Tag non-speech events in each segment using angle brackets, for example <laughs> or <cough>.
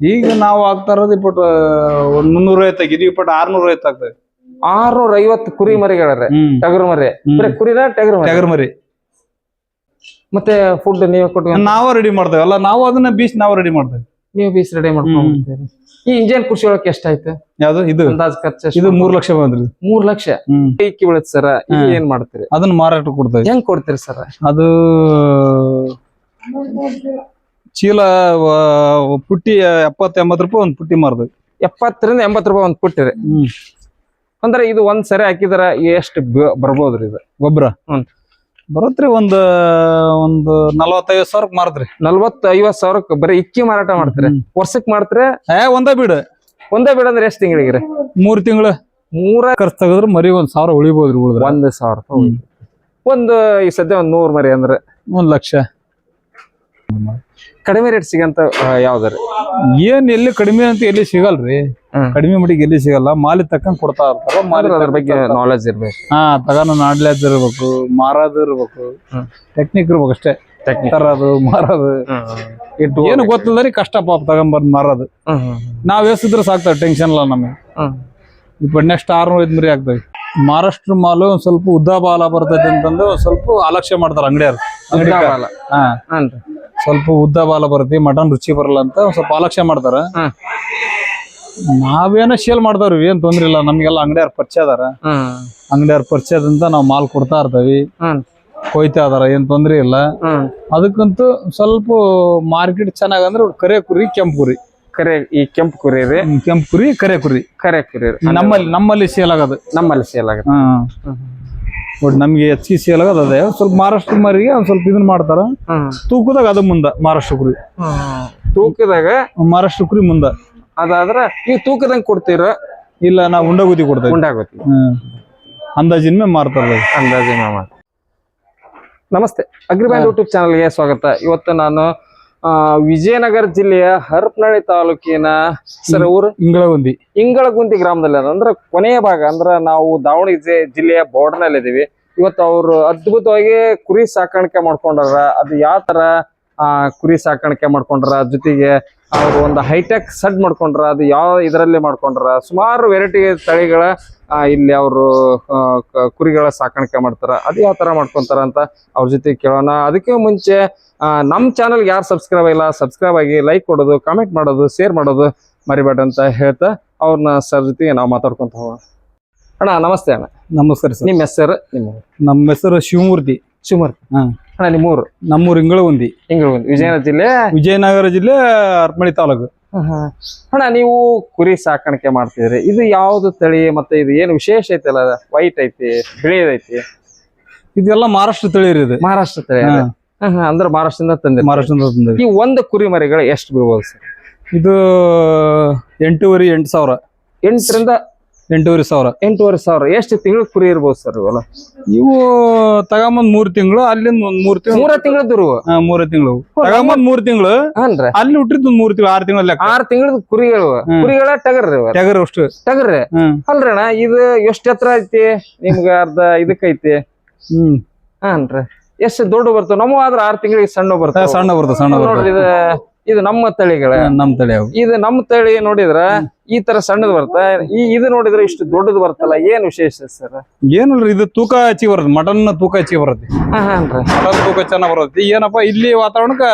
ಈಗ ನಾವು ಆಗ್ತಾ ಇರೋದು ಇಪ್ಪಟ್ಟು ಒಂದ್ ಮುನ್ನೂರ ಐವತ್ತು ಇದು ಇಪ್ಪಟ್ಟು ಆರ್ನೂರ ಐವತ್ತು ಆಗ್ತದೆ. ಆರ್ನೂರ ಐವತ್ತು ಕುರಿ ಮರಿಗಳರೆ ಟಗರ್ ಮರಿ. ಬರೀ ಕುರಿನ ಟಗರು ಮರಿ. ಟಗರ್ ಮರಿ. ಮತ್ತೆ ಫುಡ್ ನೀವೇ ಕೊಟ್ಟು ನಾವು ರೆಡಿ ಮಾಡ್ತೇವೆ. ಅಲ್ಲ ನಾವು ಅದನ್ನ ಬೀಸ್ ನಾವು ರೆಡಿ ಮಾಡ್ತೇವೆ. ನೀವು ಬೀಸ್ ರೆಡಿ ಮಾಡ್ಕೊಂಡು ಈ ಇಂಜಿನ್ ಕೃಷಿ ಒಳಗೆ ಎಷ್ಟಾಯ್ತು ಯಾವ್ದು? ಇದು. ಅಂದಾಜ್ ಖರ್ಚು ಇದು ಮೂರ್ ಲಕ್ಷ ಬಂದ್ರಿ ಮೂರ್ ಲಕ್ಷ? ಇಕ್ಕಿ ಸರ ಸರ್ ಏನ್ ಮಾಡ್ತೀರಿ? ಅದನ್ನ ಮಾರಾಟ ಕೊಡ್ತೇವೆ ಹೆಂಗ್ ಕೊಡ್ತೀರಿ ಸರ್? ಅದು ಚೀಲ ಪುಟ್ಟಿ ಎಪ್ಪತ್ತ ಎಂಬತ್ತು ರೂಪಾಯಿ ಒಂದ್ ಪುಟ್ಟಿ ಮಾರ್ದು. ಎಪ್ಪತ್ತರಿಂದ ಎಂಬತ್ತು ರೂಪಾಯಿ ಒಂದ್ ಪುಟ್ಟಿ ರೀ. ಅಂದ್ರೆ ಇದು ಒಂದ್ ಸರಿ ಹಾಕಿದ್ರ ಎಷ್ಟು ಬರ್ಬೋದ್ರಿ ಇದು? ಗೊಬ್ಬರ? ಹ್ಮ್. ಬರತ್ರಿ ಒಂದ್ ಒಂದು ನಲವತ್ತೈವತ್ತು ಸಾವಿರಕ್ಕೆ ಮಾರತ್ರಿ ನಲ್ವತ್ ಐವತ್ ಸಾವಿರಕ್ಕೆ ಬರೀ ಇಕ್ಕಿ ಮಾರಾಟ ಮಾಡ್ತೀರಿ. ವರ್ಷಕ್ ಮಾಡ್ತೀರ ಏ ಒಂದೇ ಬಿಡು. ಒಂದೇ ಬೀಡ ಅಂದ್ರೆ ಎಷ್ಟ್ ತಿಂಗಳಿಗೆ ಮೂರ್ ತಿಂಗಳು. ಮೂರ ಖರ್ಚು ತೆಗೆದ್ರೆ ಮರಿ ಒಂದ್ ಸಾವಿರ ಉಳಿಬೋದ್ರಿ ಉಳಿದ್ರೆ. ಒಂದ್ ಸಾವಿರ ರೂಪಾಯಿ ಒಂದು ಈ ಸದ್ಯ ಒಂದ್ ನೂರ್ ಮರಿ ಅಂದ್ರೆ. ಒಂದ್ ಲಕ್ಷ. ಕಡಿಮೆ ರೇಟ್ ಸಿಗಂತ ಯಾವ್ದಾರಿ? ಏನ್ ಎಲ್ಲಿ ಕಡಿಮೆ ಅಂತ ಎಲ್ಲಿ ಸಿಗಲ್ರಿ. ಕಡಿಮೆ ಮಟ್ಟಿಗೆ ಎಲ್ಲಿ ಸಿಗಲ್ಲ. ಮಾಲಿ ತಕ್ಕಂಗ್ ಕೊಡ್ತಾ ಇರ್ತಾರ ಮಾಲಿ ಅದ್ರ ಬಗ್ಗೆ ನಾಲೆಜ್ ಇರ್ಬೇಕು. ಹಾ ತಗೊಂಡು ನಾಡ್ಲಾಜ್ ಇರ್ಬೇಕು ಮಾರೋದು ಇರ್ಬೇಕು. ಟೆಕ್ನಿಕ್ ಇರ್ಬೇಕು ಅಷ್ಟೇ. ತರೋದು ಮಾರೋದು. ಇಟ್ಟು ಏನು ಗೊತ್ತಿಲ್ಲದ್ರಿ ಕಷ್ಟ ಪಾಪ ತಗೊಂಬಂದ್ ಮಾರೋದು. ನಾವ್ ಎಸ್ತಿದ್ರೆ ಸಾಕ್ತಾವ ಟೆನ್ಷನ್ ಇಲ್ಲ ನಮಗೆ. ಇಪ್ಪ ನೆಕ್ಸ್ಟ್ ಆರ್ನೂರ ಐದ್ ಮರಿ ಆಗ್ತವೆ ಮಹಾರಾಷ್ಟ್ರ ಮಾಲು ಒಂದ್ ಸ್ವಲ್ಪ ಉದ್ದ ಬಾಲ ಬರ್ತೈತೆ ಅಂತಂದು ಸ್ವಲ್ಪ ಅಲಕ್ಷ್ಯ ಮಾಡ್ತಾರ ಅಂಗಡಿಯವ್ರು ಅಂಗಡಿ ಹಾ. ಸ್ವಲ್ಪ ಉದ್ದ ಬಾಲ ಬರುತ್ತೆ ಮಟನ್ ರುಚಿ ಬರಲ್ಲ ಅಂತ ಸ್ವಲ್ಪ ಆಲಕ್ಷ್ಯ ಮಾಡ್ತಾರ. ನಾವೇನ ಸೇಲ್ ಮಾಡ್ತಾವ್ರಿ ಏನ್ ತೊಂದ್ರೆ ಇಲ್ಲ ನಮ್ಗೆಲ್ಲ ಅಂಗಡಿಯವ್ರ ಪರಿಚಯ ಅದಾರ. ಅಂಗಡಿಯವ್ರ ಪರಿಚಯದಿಂದ ನಾವು ಮಾಲ್ ಕೊಡ್ತಾ ಇರ್ತೀವಿ. ಕೊಯ್ತಾ ಇದಾರ ಏನ್ ತೊಂದ್ರೆ ಇಲ್ಲ. ಅದಕ್ಕಂತೂ ಸ್ವಲ್ಪ ಮಾರ್ಕೆಟ್ ಚೆನ್ನಾಗಂದ್ರೆ ಕರೆ ಕುರಿ ಕೆಂಪು ಕುರಿ. ಕರೆ ಈ ಕೆಂಪು ಕುರಿ ರೀ? ಕೆಂಪು ಕುರಿ ಕರೆ ಕುರಿ. ಕರೆ ಕುರಿ ನಮ್ಮಲ್ಲಿ ನಮ್ಮಲ್ಲಿ ಸೇಲ್ ಆಗೋದು. ನಮ್ಮಲ್ಲಿ ಸೇಲ್ ಹ್ಮ್. ಬಟ್ ನಮ್ಗೆ ಸಿ ಸಿ ಆಗೋದು ಅದೇ ಸ್ವಲ್ಪ ಮಹಾರಾಷ್ಟ್ರ ಮರಿಗೆ ಒಂದ್ ಸ್ವಲ್ಪ ಇದನ್ನ ಮಾಡ್ತಾರ. ತೂಕದಾಗ ಅದ ಮುಂದ ಮಹಾರಾಷ್ಟ್ರ ಕುರಿ. ತೂಕದಾಗ? ಮಹಾರಾಷ್ಟ್ರ ಕುರಿ ಮುಂದ. ಅದಾದ್ರ ಈ ತೂಕದಂಗ್ ಕೊಡ್ತೀರ? ಇಲ್ಲ ನಾ ಉಂಡಗುದಿ ಕೊಡ್ತೇವೆ. ಉಂಡಾಗುತ್ತೆ ಹ್ಮ್ ಅಂದಾಜಿನ ಮೇಲೆ ಮಾರ್ತಾರ ಅಂದಾಜಿನ ನಮಸ್ತೆ. ಅಗ್ರಿಬ್ಯಾಂಡ್ ಯೂಟ್ಯೂಬ್ ಚಾನಲ್ಗೆ ಸ್ವಾಗತ. ಇವತ್ತು ನಾನು ವಿಜಯನಗರ ಜಿಲ್ಲೆಯ ಹರಪನಹಳ್ಳಿ ತಾಲೂಕಿನ ಸರ್ ಊರು ಇಂಗಳಗುಂದಿ. ಇಂಗಳಗುಂದಿ ಗ್ರಾಮದಲ್ಲಿ ಅದ. ಅಂದ್ರೆ ಕೊನೆಯ ಭಾಗ ಅಂದ್ರೆ ನಾವು ದಾವಣಗೆರೆ ಜಿಲ್ಲೆಯ ಬಾರ್ಡರ್ನಲ್ಲಿ ನಲ್ಲಿ ಇದೀವಿ ಇವತ್ತು ಅವರು ಅದ್ಭುತವಾಗಿ ಕುರಿ ಸಾಕಾಣಿಕೆ ಮಾಡ್ಕೊಂಡಾರ. ಅದು ಯಾವ ತರ ಕುರಿ ಸಾಕಾಣಿಕೆ ಮಾಡ್ಕೊಂಡ್ರ, ಜೊತೆಗೆ ಅವರು ಒಂದು ಹೈಟೆಕ್ ಸಡ್ ಮಾಡ್ಕೊಂಡ್ರ, ಅದು ಯಾವ ಇದರಲ್ಲಿ ಮಾಡ್ಕೊಂಡ್ರ. ಸುಮಾರು ವೆರೈಟಿ ತಳಿಗಳ ಇಲ್ಲಿ ಅವರು ಕುರಿಗಳ ಸಾಕಾಣಿಕೆ ಮಾಡ್ತಾರ. ಅದು ಯಾವ ತರ ಮಾಡ್ಕೊಂತಾರ ಅಂತ ಅವ್ರ ಜೊತೆ ಕೇಳೋಣ. ಅದಕ್ಕೆ ಮುಂಚೆ ನಮ್ಮ ನಮ್ ಚಾನಲ್ ಯಾರು ಸಬ್ಸ್ಕ್ರೈಬ್ ಇಲ್ಲ ಸಬ್ಸ್ಕ್ರೈಬ್ ಆಗಿ ಲೈಕ್ ಕೊಡೋದು ಕಾಮೆಂಟ್ ಮಾಡೋದು ಶೇರ್ ಮಾಡೋದು ಮರಿಬೇಡ ಅಂತ ಹೇಳ್ತಾ ಅವ್ರನ್ನ ಸರ್ ಜೊತೆಗೆ ನಾವು ಮಾತಾಡ್ಕೊಂತ ಹೋಗೋಣ. ಅಣ್ಣ, ನಮಸ್ತೆ ಅಣ್ಣ. ನಮಸ್ಕಾರ ಸರ್. ನಿಮ್ಮ ಹೆಸರು ನಿಮ್ಮ ನಮ್ಮ ಹೆಸರು ಶಿವಮೂರ್ತಿ. ಶಿವಮೂರ್ತಿ? ಹಾ. ಅಣ್ಣ ನಿಮ್ಮೂರು? ನಮ್ಮೂರು ಇಂಗಳಗುಂದಿ. ಇಂಗಳಗುಂದಿ. ವಿಜಯನಗರ ಜಿಲ್ಲೆ? ವಿಜಯನಗರ ಜಿಲ್ಲೆ ಅರ್ಮಳಿ ತಾಲೂಕು. ಅಣ್ಣ ನೀವು ಕುರಿ ಸಾಕಾಣಿಕೆ ಮಾಡ್ತಿದ್ರಿ. ಇದು ಯಾವ್ದು ತಳಿ ಮತ್ತೆ ಇದು ಏನು ವಿಶೇಷ ಐತಲ್ಲ ವೈಟ್ ಐತಿ ಬಿಳಿಯದೈತಿ ಇದೆಲ್ಲ ಮಹಾರಾಷ್ಟ್ರ ತಳಿ ಇದು. ಮಹಾರಾಷ್ಟ್ರ ತಳಿ ಅಂದ್ರೆ ಮಹಾರಾಷ್ಟ್ರದಿಂದ ತಂದೆ ಮಹಾರಾಷ್ಟ್ರದಿಂದ. ಈ ಒಂದು ಕುರಿ ಮರಿಗಳು ಎಷ್ಟು ಬೀಳ್ಬೋದು ಸರ್? ಇದು ಎಂಟೂವರೆ ಎಂಟು ಸಾವಿರ. ಎಂಟರಿಂದ ಎಂಟೂವರೆ ಸಾವಿರ. ಎಂಟೂವರೆ ಸಾವಿರ. ಎಷ್ಟು ತಿಂಗಳು ಕುರಿ ಇರ್ಬೋದು ಸರ್ ಇವೆಲ್ಲ? ಇವು ತಗೊಂಬಂದ್ ಮೂರ್ ತಿಂಗಳು ಅಲ್ಲಿಂದ ಒಂದ್ ಮೂರ್ ತಿಂಗಳು. ಮೂರ ತಿಂಗಳದ್ದು ಮೂರ ತಿಂಗಳು. ತಗೊಂಬಂದ್ ಮೂರ್ ತಿಂಗಳು. ಅಲ್ಲಿ ಹುಟ್ಟಿದ್ ಒಂದ್ ಮೂರ್ ತಿಂಗಳು ಆರ್ ತಿಂಗಳ ಲೆಕ್ಕ ಆರ್ ತಿಂಗಳದ ಕುರಿಗಳು. ಕುರಿಗಳ ಟಗರ್. ಟಗರ್ ಅಷ್ಟು. ಟಗರ್ರಿ? ಅಲ್ರಣ ಅಲ್ರಿ ಅಣ್ಣ ಇದು ಎಷ್ಟ್ ಎತ್ತರ ಐತಿ? ನಿಮ್ಗ ಅರ್ಧ ಇದಕ್ಕೈತಿ? ಐತಿ ಹ್ಮ್. ಹಾನ್ರಿ. ಎಷ್ಟು ದೊಡ್ಡ ಬರ್ತಾವ? ನಮ್ಮ ಆದ್ರ ಆರ್ ತಿಂಗಳಿಗೆ ಸಣ್ಣ ಬರ್ತಾವ. ಸಣ್ಣ ಬರ್ತದೆ ಸಣ್ಣ ನೋಡ್ರಿ ಬರ್ತದೆ ಇದು ನಮ್ಮ ತಳಿಗಳ. ನಮ್ಮ ತಳಿ ಇದು ನಮ್ಮ ತಳಿ ನೋಡಿದ್ರ ಈ ತರ ಸಣ್ಣದ್ ಬರ್ತ ಈ ಇದು ನೋಡಿದ್ರೆ ಇಷ್ಟು ದೊಡ್ಡದು ಬರ್ತಲ್ಲ ಏನ್ ವಿಶೇಷ ಸರ್? ಏನಲ್ರಿ ಇದು ತೂಕ ಹಚ್ಚಿ ಬರುತ್ತೆ ಮಟನ್ ತೂಕ ಹಚ್ಚಿ ಬರುತ್ತೆ ಮಟನ್ ತೂಕ ಚೆನ್ನಾಗ್ ಬರುತ್ತೆ ಏನಪ್ಪಾ ಇಲ್ಲಿ ವಾತಾವರಣಕ್ಕ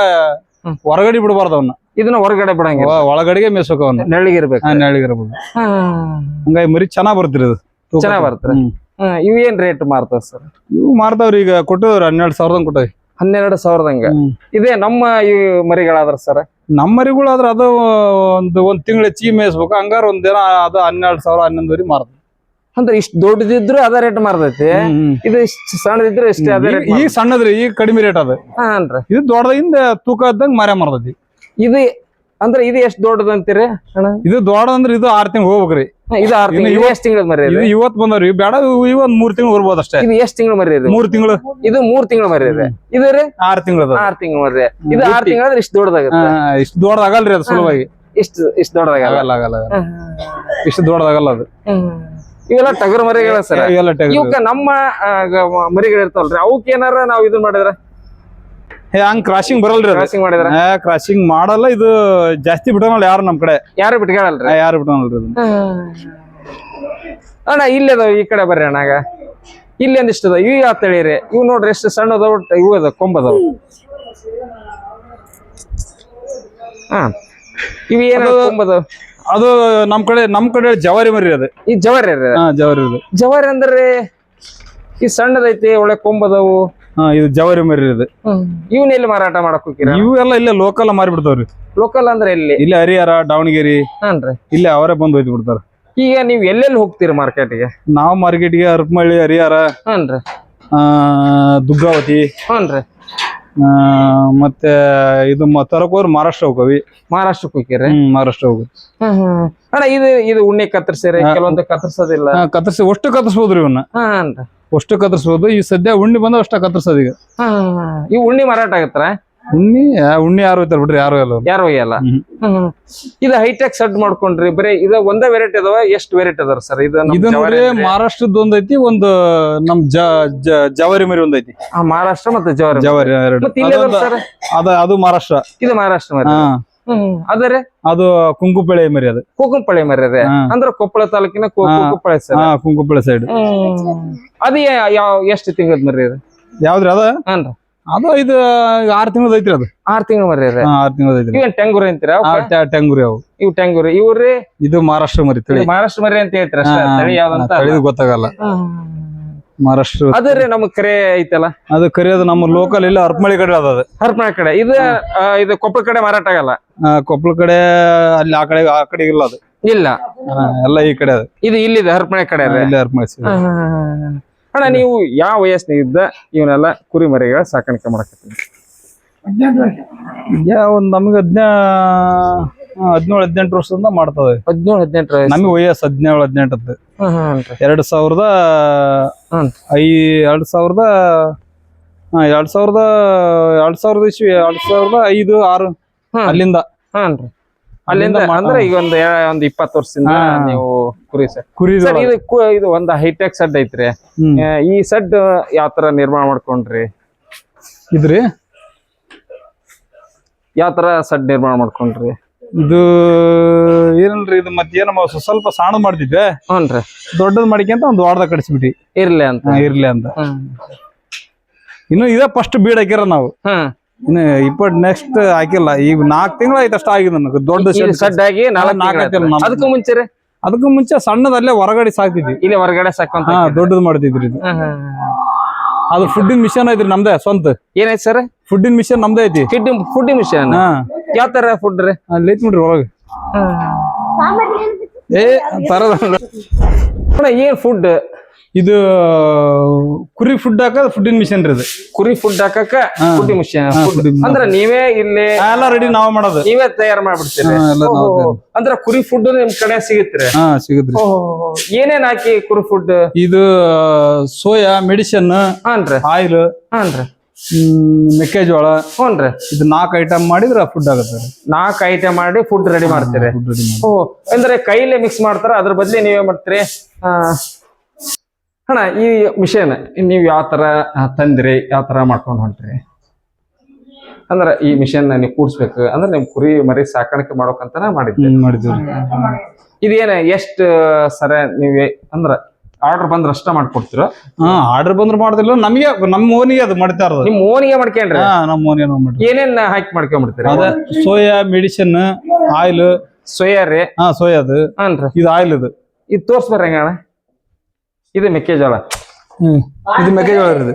ಹೊರಗಡೆ ಬಿಡಬಾರ್ದು ಅವನ್ನ ಇದನ್ನ ಹೊರಗಡೆ ಬಿಡಂಗಿಲ್ಲ. ಒಳಗಡೆಗೆ ಮೇಯ್ಸ್ಬೇಕು ಅವನ್ನ ನೆಳ್ಳಿಗಿರ್ಬೇಕು ಹಾ ನೆಳಿಗಿರ್ಬೋದು ಹಂಗಾಗಿ ಮರಿ ಚೆನ್ನಾಗ್ ಬರ್ತಿರಿ ಇದು. ಚೆನ್ನಾಗ್. ಹ್ಮ್. ಇವ್ ಏನ್ ರೇಟ್ ಮಾರ್ತಾವ ಸರ್? ಇವು ಮಾರ್ತಾವ್ರಿ ಈಗ ಕೊಟ್ಟಿವ್ರಿ ಹನ್ನೆರಡು ಸಾವಿರದಂಗ್ ಕೊಟ್ಟವಿ ಹನ್ನೆರಡು ಸಾವಿರದಂಗ. ಇದೇ ನಮ್ಮ ಈ ಮರಿಗಳಾದ್ರ ಸರ್? ನಮ್ಮ ಮರಿಗಳಾದ್ರ ಅದು ಒಂದು ಒಂದ್ ತಿಂಗಳ ಚೀ ಮೇಯಿಸ್ಬೇಕು. ಹಂಗಾರ ಒಂದ್ ದಿನ ಅದು ಹನ್ನೆರಡು ಸಾವಿರ ಹನ್ನೊಂದುವರೆ ಮಾರ್ದು ಅಂದ್ರೆ ಇಷ್ಟ ದೊಡ್ಡದಿದ್ರು ಅದ ರೇಟ್ ಮಾರ್ದೈತಿ ಇದು ಇಷ್ಟ ಸಣ್ಣದಿದ್ರು ಇಷ್ಟೇ ಅದೇ ರೇಟ್ ಈಗ ಸಣ್ಣದ್ರಿ ಈಗ ಕಡಿಮೆ ರೇಟ್ ಅದ. ಹಾನ್ರಿ ಇದು ದೊಡ್ಡದಿಂದ ತೂಕ ಇದ್ದಂಗ ಮರೆ ಮಾರ್ದೈತಿ ಇದು ಅಂದ್ರೆ ಇದು ಎಷ್ಟ್ ದೊಡ್ಡದಂತೀರಿ ಅಣ್ಣ? ಇದು ದೊಡ್ಡ ಅಂದ್ರೆ ಇದು ಆರ್ ತಿಂಗ್ ಹೋಗ್ಬೇಕ್ರಿ. ಇದು ಆರ್ ತಿಂಗಳು ಎಷ್ಟು ತಿಂಗಳು ಮರಿ ಇದು ಇವತ್ತು ಇವತ್ ಬಂದವ್ರಿ. ಬೇಡ ಇವ್ ಒಂದ್ ಮೂರ್ ತಿಂಗಳು ಬರ್ಬೋದು ಅಷ್ಟೇ. ಇದು ಎಷ್ಟು ತಿಂಗಳು ಮರಿ ಇದೆ ಮೂರ್ ತಿಂಗಳು. ಇದು ಮೂರ್ ತಿಂಗಳು ಮರಿ ಇದೆ ಇದು ರೀ? ಆರ್ ತಿಂಗಳು ಆರ್ ತಿಂಗಳು ಮರಿ ಇದು ಆರ್ ತಿಂಗಳಾದ್ರೆ ಇಷ್ಟು ದೊಡ್ಡದಾಗುತ್ತೆ? ಇಷ್ಟು ದೊಡ್ಡದಾಗಲ್ರಿ ಅದು ಸುಲಭವಾಗಿ. ಇಷ್ಟು ಇಷ್ಟು ದೊಡ್ಡದಾಗಲ್ಲ? ಆಗಲ್ಲ. ಇಷ್ಟು ದೊಡ್ಡದಾಗಲ್ಲ ಅದು. ಇವೆಲ್ಲ ಟಗರ್ ಮರಿಗಳ ಸರ್. ಇವೆಲ್ಲ ಟಗರು. ಇವಕ್ಕ ನಮ್ಮ ಆ, ಗ- ಮರಿಗಳು ಇರ್ತಾವಲ್ರಿ ಅವಕ್ಕೆ ಏನಾರ ನಾವ್ ಇದನ್ ಮಾಡಿದ್ರ? ಹಂಗ್ ಕ್ರಾಸಿಂಗ್ ಬರಲ್ರಿ ಅದು. ಕ್ರಾಸಿಂಗ್ ಮಾಡಿದ್ರ? ಕ್ರಾಸಿಂಗ್ ಮಾಡಲ್ಲ ಇದು ಜಾಸ್ತಿ ಬಿಟ್ಟನಲ್ಲ ಯಾರು ನಮ್ ಕಡೆ. ಯಾರು ಬಿಟ್ಕೊಳಲ್ರಿ? ಯಾರು ಬಿಡೋನಲ್ರಿ ಇದು ಅಣ್ಣ ಇಲ್ಲಿ ಅದಾವ ಈ ಕಡೆ ಬರ್ರಿ ಅಣ್ಣಾಗ ಇಲ್ಲಿ ಒಂದಿಷ್ಟು ಅದಾವ. ಇವ್ ಯಾವ ತಳಿರಿ? ಇವ್ ನೋಡ್ರಿ ಎಷ್ಟು ಸಣ್ಣ ಅದಾವ ಇವು ಅದಾವ ಕೊಂಬದಾವ. ಹಾ. ಇವು ಏನ ಅದು ನಮ್ ಕಡೆ ನಮ್ ಕಡೆ ಜವಾರಿ ಮರಿ ಅದು. ಈ ಜವಾರಿ ಜವಾರಿ ಇದು ಜವಾರಿ ಅಂದ್ರೆ ಈ ಸಣ್ಣದೈತಿ ಒಳ್ಳೆ ಕೊಂಬದವು. ಹಾ ಇದು ಜವಾರಿ ಮರಿ ಇದು. ಇವನ್ನೆಲ್ಲಿ ಮಾರಾಟ ಮಾಡಕ್ ಹೋಗಿರ ಇವು ಎಲ್ಲ ಇಲ್ಲೇ ಲೋಕಲ್ ಮಾರಿ ಬಿಡ್ತಾವ್ರಿ ಲೋಕಲ್ ಅಂದ್ರೆ ಎಲ್ಲಿ? ಇಲ್ಲಿ ಹರಿಹರ ದಾವಣಗೆರೆ. ಹಾನ್ರಿ. ಇಲ್ಲೇ ಅವರೇ ಬಂದು ಹೋಯ್ತು ಬಿಡ್ತಾರ ಈಗ ನೀವ್ ಎಲ್ಲೆಲ್ಲಿ ಹೋಗ್ತೀರಿ ಮಾರ್ಕೆಟ್ಗೆ? ನಾವು ಮಾರ್ಕೆಟ್ಗೆ ಅರ್ಪಮಳ್ಳಿ ಹರಿಹರ ಹಾನ್ರಿ. ದುಗ್ಗಾವತಿ. ಹಾನ್ರಿ. ಮತ್ತೆ ಇದು ತರಕೋರ್ ತರಕ್ ಹೋದ್ರೆ ಮಹಾರಾಷ್ಟ್ರ ಹೋಗವಿ ಮಹಾರಾಷ್ಟ್ರಕ್ಕೆ ಹೋಗಿರಿ ಮಹಾರಾಷ್ಟ್ರ ಹೋಗಿ ಅಣ್ಣ ಇದು ಇದು ಉಣ್ಣೆ ಕತ್ತರಿಸಿರಿ ಕೆಲವೊಂದು ಕತ್ತರಿಸೋದಿಲ್ಲ. ಕತ್ತರಿಸಿ ಅಷ್ಟು ಕತ್ತರಿಸ್ಬೋದ್ರಿ ಇವನ್ನ. ಹಾನ್ರಿ. ಅಷ್ಟು ಕತ್ತರಿಸ್ಬೋದು. ಈ ಸದ್ಯ ಉಣ್ಣಿ ಬಂದ ಅಷ್ಟ ಕತ್ತರಿಸೋದು ಈಗ. ಈ ಉಣ್ಣಿ ಮಾರಾಟ ಆಗತ್ತಾರ ಉಣ್ಣಿ ಉಣ್ಣಿ ಯಾರು ಹೋಯ್ತಾರ ಬಿಡ್ರಿ? ಯಾರು ಎಲ್ಲ ಯಾರು ಒಯ್ಯಲ್ಲ. ಇದು ಹೈಟೆಕ್ ಸೆಟ್ ಮಾಡ್ಕೊಂಡ್ರಿ. ಬರೀ ಇದು ಒಂದೇ ವೆರೈಟಿ ಅದಾವ ಎಷ್ಟು ವೆರೈಟಿ ಅದಾರ ಸರ್? ಇದು ಮಹಾರಾಷ್ಟ್ರದ ಇದು ಮಹಾರಾಷ್ಟ್ರದ್ದು ಒಂದ್ ಐತಿ ಒಂದು ನಮ್ ಜವಾರಿ ಮರಿ ಒಂದ್ ಐತಿ. ಮಹಾರಾಷ್ಟ್ರ ಮತ್ತೆ ಜವಾರಿ ಜವಾರಿ ಅದ ಅದು ಮಹಾರಾಷ್ಟ್ರ. ಇದು ಮಹಾರಾಷ್ಟ್ರ ಮರಿ. ಹ್ಮ್. ಅದರೇ ಅದು ಕುಂಕುಪಳೆ ಮರಿ ಅದು ಕುಂಕುಪಳೆ ಮರಿ ಅಂದ್ರೆ ಅಂದ್ರ ಕೊಪ್ಪಳ ತಾಲೂಕಿನ ಕುಂಕುಪಳೆ ಹಾ. ಕೋಕಂಪಳೆ ಸೈಡ್ ಅದು ಯಾವ ಎಷ್ಟು ತಿಂಗಳದ ಮರಿ ಅದು ಯಾವ್ದ್ರಿ ಅದ? ಹಾನ್ರಿ ಅದು ಇದು ಆರ್ ತಿಂಗಳದ ಐತ್ರಿ ಅದು. ಆರ್ ತಿಂಗಳ ಮರಿ ಅದ ಹಾ ಆರ್ ತಿಂಗಳದ ಐತ್ರಿ. ಇವೇನ್ ಟೆಂಗೂರ್ ಅಂತೀರ ಟೆಂಗುರಿ ಅವು. ಇವ್ ಟೆಂಗೂರ್ ಇವ್ರಿ ಇದು ಮಹಾರಾಷ್ಟ್ರ ಮರಿ ತಳಿ. ಮಹಾರಾಷ್ಟ್ರ ಮರಿ ಅಂತ ಹೇಳ್ತೀರ ಅಷ್ಟೇ? ತಳಿ ಯಾವ್ದಂತ ಅಲ್ಲ. ಗೊತ್ತಾಗಲ್ಲ. ಮಹಾರಾಷ್ಟ್ರ ಅದ್ರಿ ನಮಗ್ ಕರೆ ಐತಲ್ಲ? ಅದು ಕರಿಯೋದು ನಮ್ಮ ಲೋಕಲ್ ಇಲ್ಲ ಹರಪನಹಳ್ಳಿ ಕಡೆ ಅದ ಅದು. ಹರಪಣ ಕಡೆ. ಇದು ಇದು ಕೊಪ್ಪಳ ಕಡೆ ಮಾರಾಟ ಆಗಲ್ಲ. ಕೊಪ್ಪಳ ಕಡೆ ಅಲ್ಲಿ ಆ ಕಡೆ ಆ ಕಡೆ ಇಲ್ಲ ಅದು. ಇಲ್ಲ. ಎಲ್ಲ ಈ ಕಡೆ ಅದು. ಇದು ಇಲ್ಲಿದೆ ಹರಪಣೆ ಕಡೆ ಇದೆ. ಇಲ್ಲಿ side. ಅಣ್ಣ ನೀವು ಯಾವ ವಯಸ್ಸಿನಿಂದ ಇವನ್ನೆಲ್ಲ ಕುರಿ ಮರಿಗಳ ಸಾಕಾಣಿಕೆ ಮಾಡಕತ್ತೀರಿ? ಈಗ ಒಂದ್ ನಮ್ಗೆ ಹದಿನಾ ಹದಿನೇಳು ಹದಿನೆಂಟು ವರ್ಷದಿಂದ ಮಾಡ್ತದೆ. ಹದಿನೇಳು ಹದಿನೆಂಟು ವಯಸ್ಸು. ನಮಗೆ ವಯಸ್ಸು ಹದಿನೇಳು ಹದಿನೆಂಟು ಹ್ಮ್ ಹ್ಮ್ ಎರಡ್ ಸಾವಿರದ ಹ್ಮ್. ಐ ಎರಡ್ ಸಾವಿರದ ಹಾ ಎರಡ್ ಸಾವಿರದ ಎರಡ್ ಸಾವಿರದ ಇಸ್ವಿ ಎರಡ್ ಸಾವಿರದ ಐದು ಆರು ಹ್ಮ್. ಅಲ್ಲಿಂದ. ಹಾನ್ರಿ. ಅಲ್ಲಿಂದ ಅಂದ್ರೆ ಈಗ ಒಂದ್ ಒಂದ್ ಇಪ್ಪತ್ತು ವರ್ಷದಿಂದ ನೀವು ಕುರಿ ಸರ್ ಕುರಿ ಇದು ಇದು ಒಂದ್ ಹೈಟೆಕ್ ಸೆಡ್ ಐತ್ರಿ. ಈ ಸೆಡ್ ಯಾವ ತರ ನಿರ್ಮಾಣ ಮಾಡ್ಕೊಂಡ್ರಿ? ಇದ್ರಿ? ಯಾವ ತರ ಸೆಡ್ ನಿರ್ಮಾಣ ಮಾಡ್ಕೊಂಡ್ರಿ? ಇದು ಏನಲ್ರಿ ಇದು ಮತ್ತೆ ಏನಮ್ಮ ಸ್ವಲ್ಪ ಸಾಣ ಮಾಡ್ತಿದ್ವಿ ಹ್ಞೂನ್ರಿ. ದೊಡ್ಡದ್ ಮಾಡಿಕೊಂತ ಒಂದು ವಾರ್ದ ಕಡಿಸ್ಬಿಟ್ಟಿ ಇರ್ಲಿ ಅಂತ. ಇರ್ಲಿ ಅಂತ. ಇನ್ನು ಇದೇ ಫಸ್ಟ್ ಬೀಡ್ ಹಾಕಿರ ನಾವು. ಹ್ಮ್. ಇನ್ನು ನೆಕ್ಸ್ಟ್ ಹಾಕಿಲ್ಲ. ಈಗ ನಾಲ್ಕು ತಿಂಗಳ ಆಯ್ತು ಅಷ್ಟ ಆಗಿದೆ ನನಗೆ. ದೊಡ್ಡ shed. ಸಡ್ ಆಗಿ ನಾಲ್ಕು. ಅದಕ್ಕೂ ಮುಂಚೆ ರೀ? ಅದಕ್ಕೂ ಮುಂಚೆ ಸಣ್ಣದಲ್ಲೇ ಹೊರಗಡೆ ಸಾಕ್ತಿದ್ವಿ. ಇಲ್ಲಿ ಹೊರಗಡೆ ಸಾಕಂತ ಹಾ ದೊಡ್ಡದು ಮಾಡ್ತಿದ್ರಿ ಇದು. ಅದು ಫುಡ್ಡಿನ ಮಿಷನ್ ಐತ್ರಿ ನಮ್ದೇ ಸ್ವಂತ. ಏನೈತಿ ಸರ್? ಫುಡ್ಡಿನ ಮಿಷನ್ ನಮ್ದೇ ಐತಿ. ಫುಡ್ ಫುಡ್ ಮಿಷನ್ ಹಾ. ಯಾವ ತರ ಫುಡ್ ರೀ? ಅಲ್ಲಿ ಐತಿ ನೋಡ್ರಿ ಒಳಗೆ. ಏ ತರದ ಅಣ್ಣ, ಏನ್ ಫುಡ್ ಇದು ಕುರಿ ಫುಡ್ ಹಾಕೋದು ಫುಡ್ಡಿನ ಮಿಷನ್ ರೀ ಇದು. ಕುರಿ ಫುಡ್ ಹಾಕಕ್ಕ ಫುಡ್ ಮಿಷನ್ ಅಂದ್ರ ನೀವೇ ಇಲ್ಲಿ ಎಲ್ಲ ರೆಡಿ ನಾವು ಮಾಡೋದು. ನೀವೇ ತಯಾರು ಮಾಡ್ಬಿಡ್ತೀರಿ. ಅಂದ್ರೆ ಕುರಿ ಫುಡ್ ನಿಮ್ ಕಡೆ ಸಿಗುತ್ತೆ ಹಾ ಸಿಗುದ್ರಿ ಏನೇನ್ ಹಾಕಿ ಕುರಿ ಫುಡ್ ಇದು ಸೋಯಾ ಮೆಡಿಸಿನ್ ಹಾನ್ರಿ ಆಯಿಲ್ ಹಾನ್ರಿ ಮೆಕ್ಕೆಜೋಳ. ಹ್ಞೂನ್ರಿ ಇದು ನಾಲ್ಕು ಐಟಮ್ ಮಾಡಿದ್ರೆ ಫುಡ್ ಆಗುತ್ತೆ ನಾಲ್ಕು ಐಟಮ್ ಮಾಡಿ ಫುಡ್ ರೆಡಿ ಮಾಡ್ತೀರಿ. ಓ ಅಂದ್ರೆ ಕೈಲೇ ಮಿಕ್ಸ್ ಮಾಡ್ತಾರ ಅದ್ರ ಬದ್ಲಿ ನೀವೇ ಮಾಡ್ತೀರಿ? ಆ, ಅಣ್ಣ ಈ ಮಿಷನ್ ನೀವು ಯಾವ ತರ ಆ, ತಂದ್ರಿ ಯಾವ ತರ ಮಾಡ್ಕೊಂಡು ಹೊಂಟ್ರಿ? ಅಂದ್ರ ಈ ಮಿಷನ್ ನೀವು ಕೂಡ್ಸ್ಬೇಕು ಅಂದ್ರೆ ನಿಮ್ ಕುರಿ ಮರಿ ಸಾಕಾಣಿಕೆ ಮಾಡೋಕಂತಾನೆ ಮಾಡಿದ್ವಿ. ಇದೇನ ಎಷ್ಟ್ ಸರ ನೀವೇ ಅಂದ್ರ ಆರ್ಡರ್ ಬಂದ್ರ ಅಷ್ಟ ಮಾಡ್ಕೊಡ್ತೀರ? ಹಾ ಆರ್ಡರ್ ಬಂದ್ರೆ ಮಾಡ್ದಿಲ್ಲ ನಮಗೆ ನಮ್ಮ ಓನಿಗೆ ಅದು ಮಾಡ್ತಾ ಇರೋದು. ನಿಮ್ ಓನಿಗೆ ಮಾಡ್ಕೊಂಡ್ರಿ? ಹಾ ನಮ್ಮ ಓನಿಗೆ ನಾವು ಮಾಡ್ತೀವಿ. ಏನೇನ್ ಹಾಕಿ ಮಾಡ್ಕೊಂಡ್ಬಿಡ್ತೀರಿ ಅದ ಸೋಯಾ ಮೆಡಿಸಿನ್ ಆಯಿಲ್. ಸೋಯಾ ರೀ? ಹಾ ಸೋಯಾ ಅದು. ಹಾನ್ರಿ ಇದು ಆಯಿಲ್ ಇದು. ಇದು ತೋರ್ಸ್ಬಾರ ಹೆಂಗಣ ಇದು ಮೆಕ್ಕೆಜೋಳ. ಹ್ಮ್. ಇದು ಮೆಕ್ಕೆಜೋಳ ರೀ ಇದು.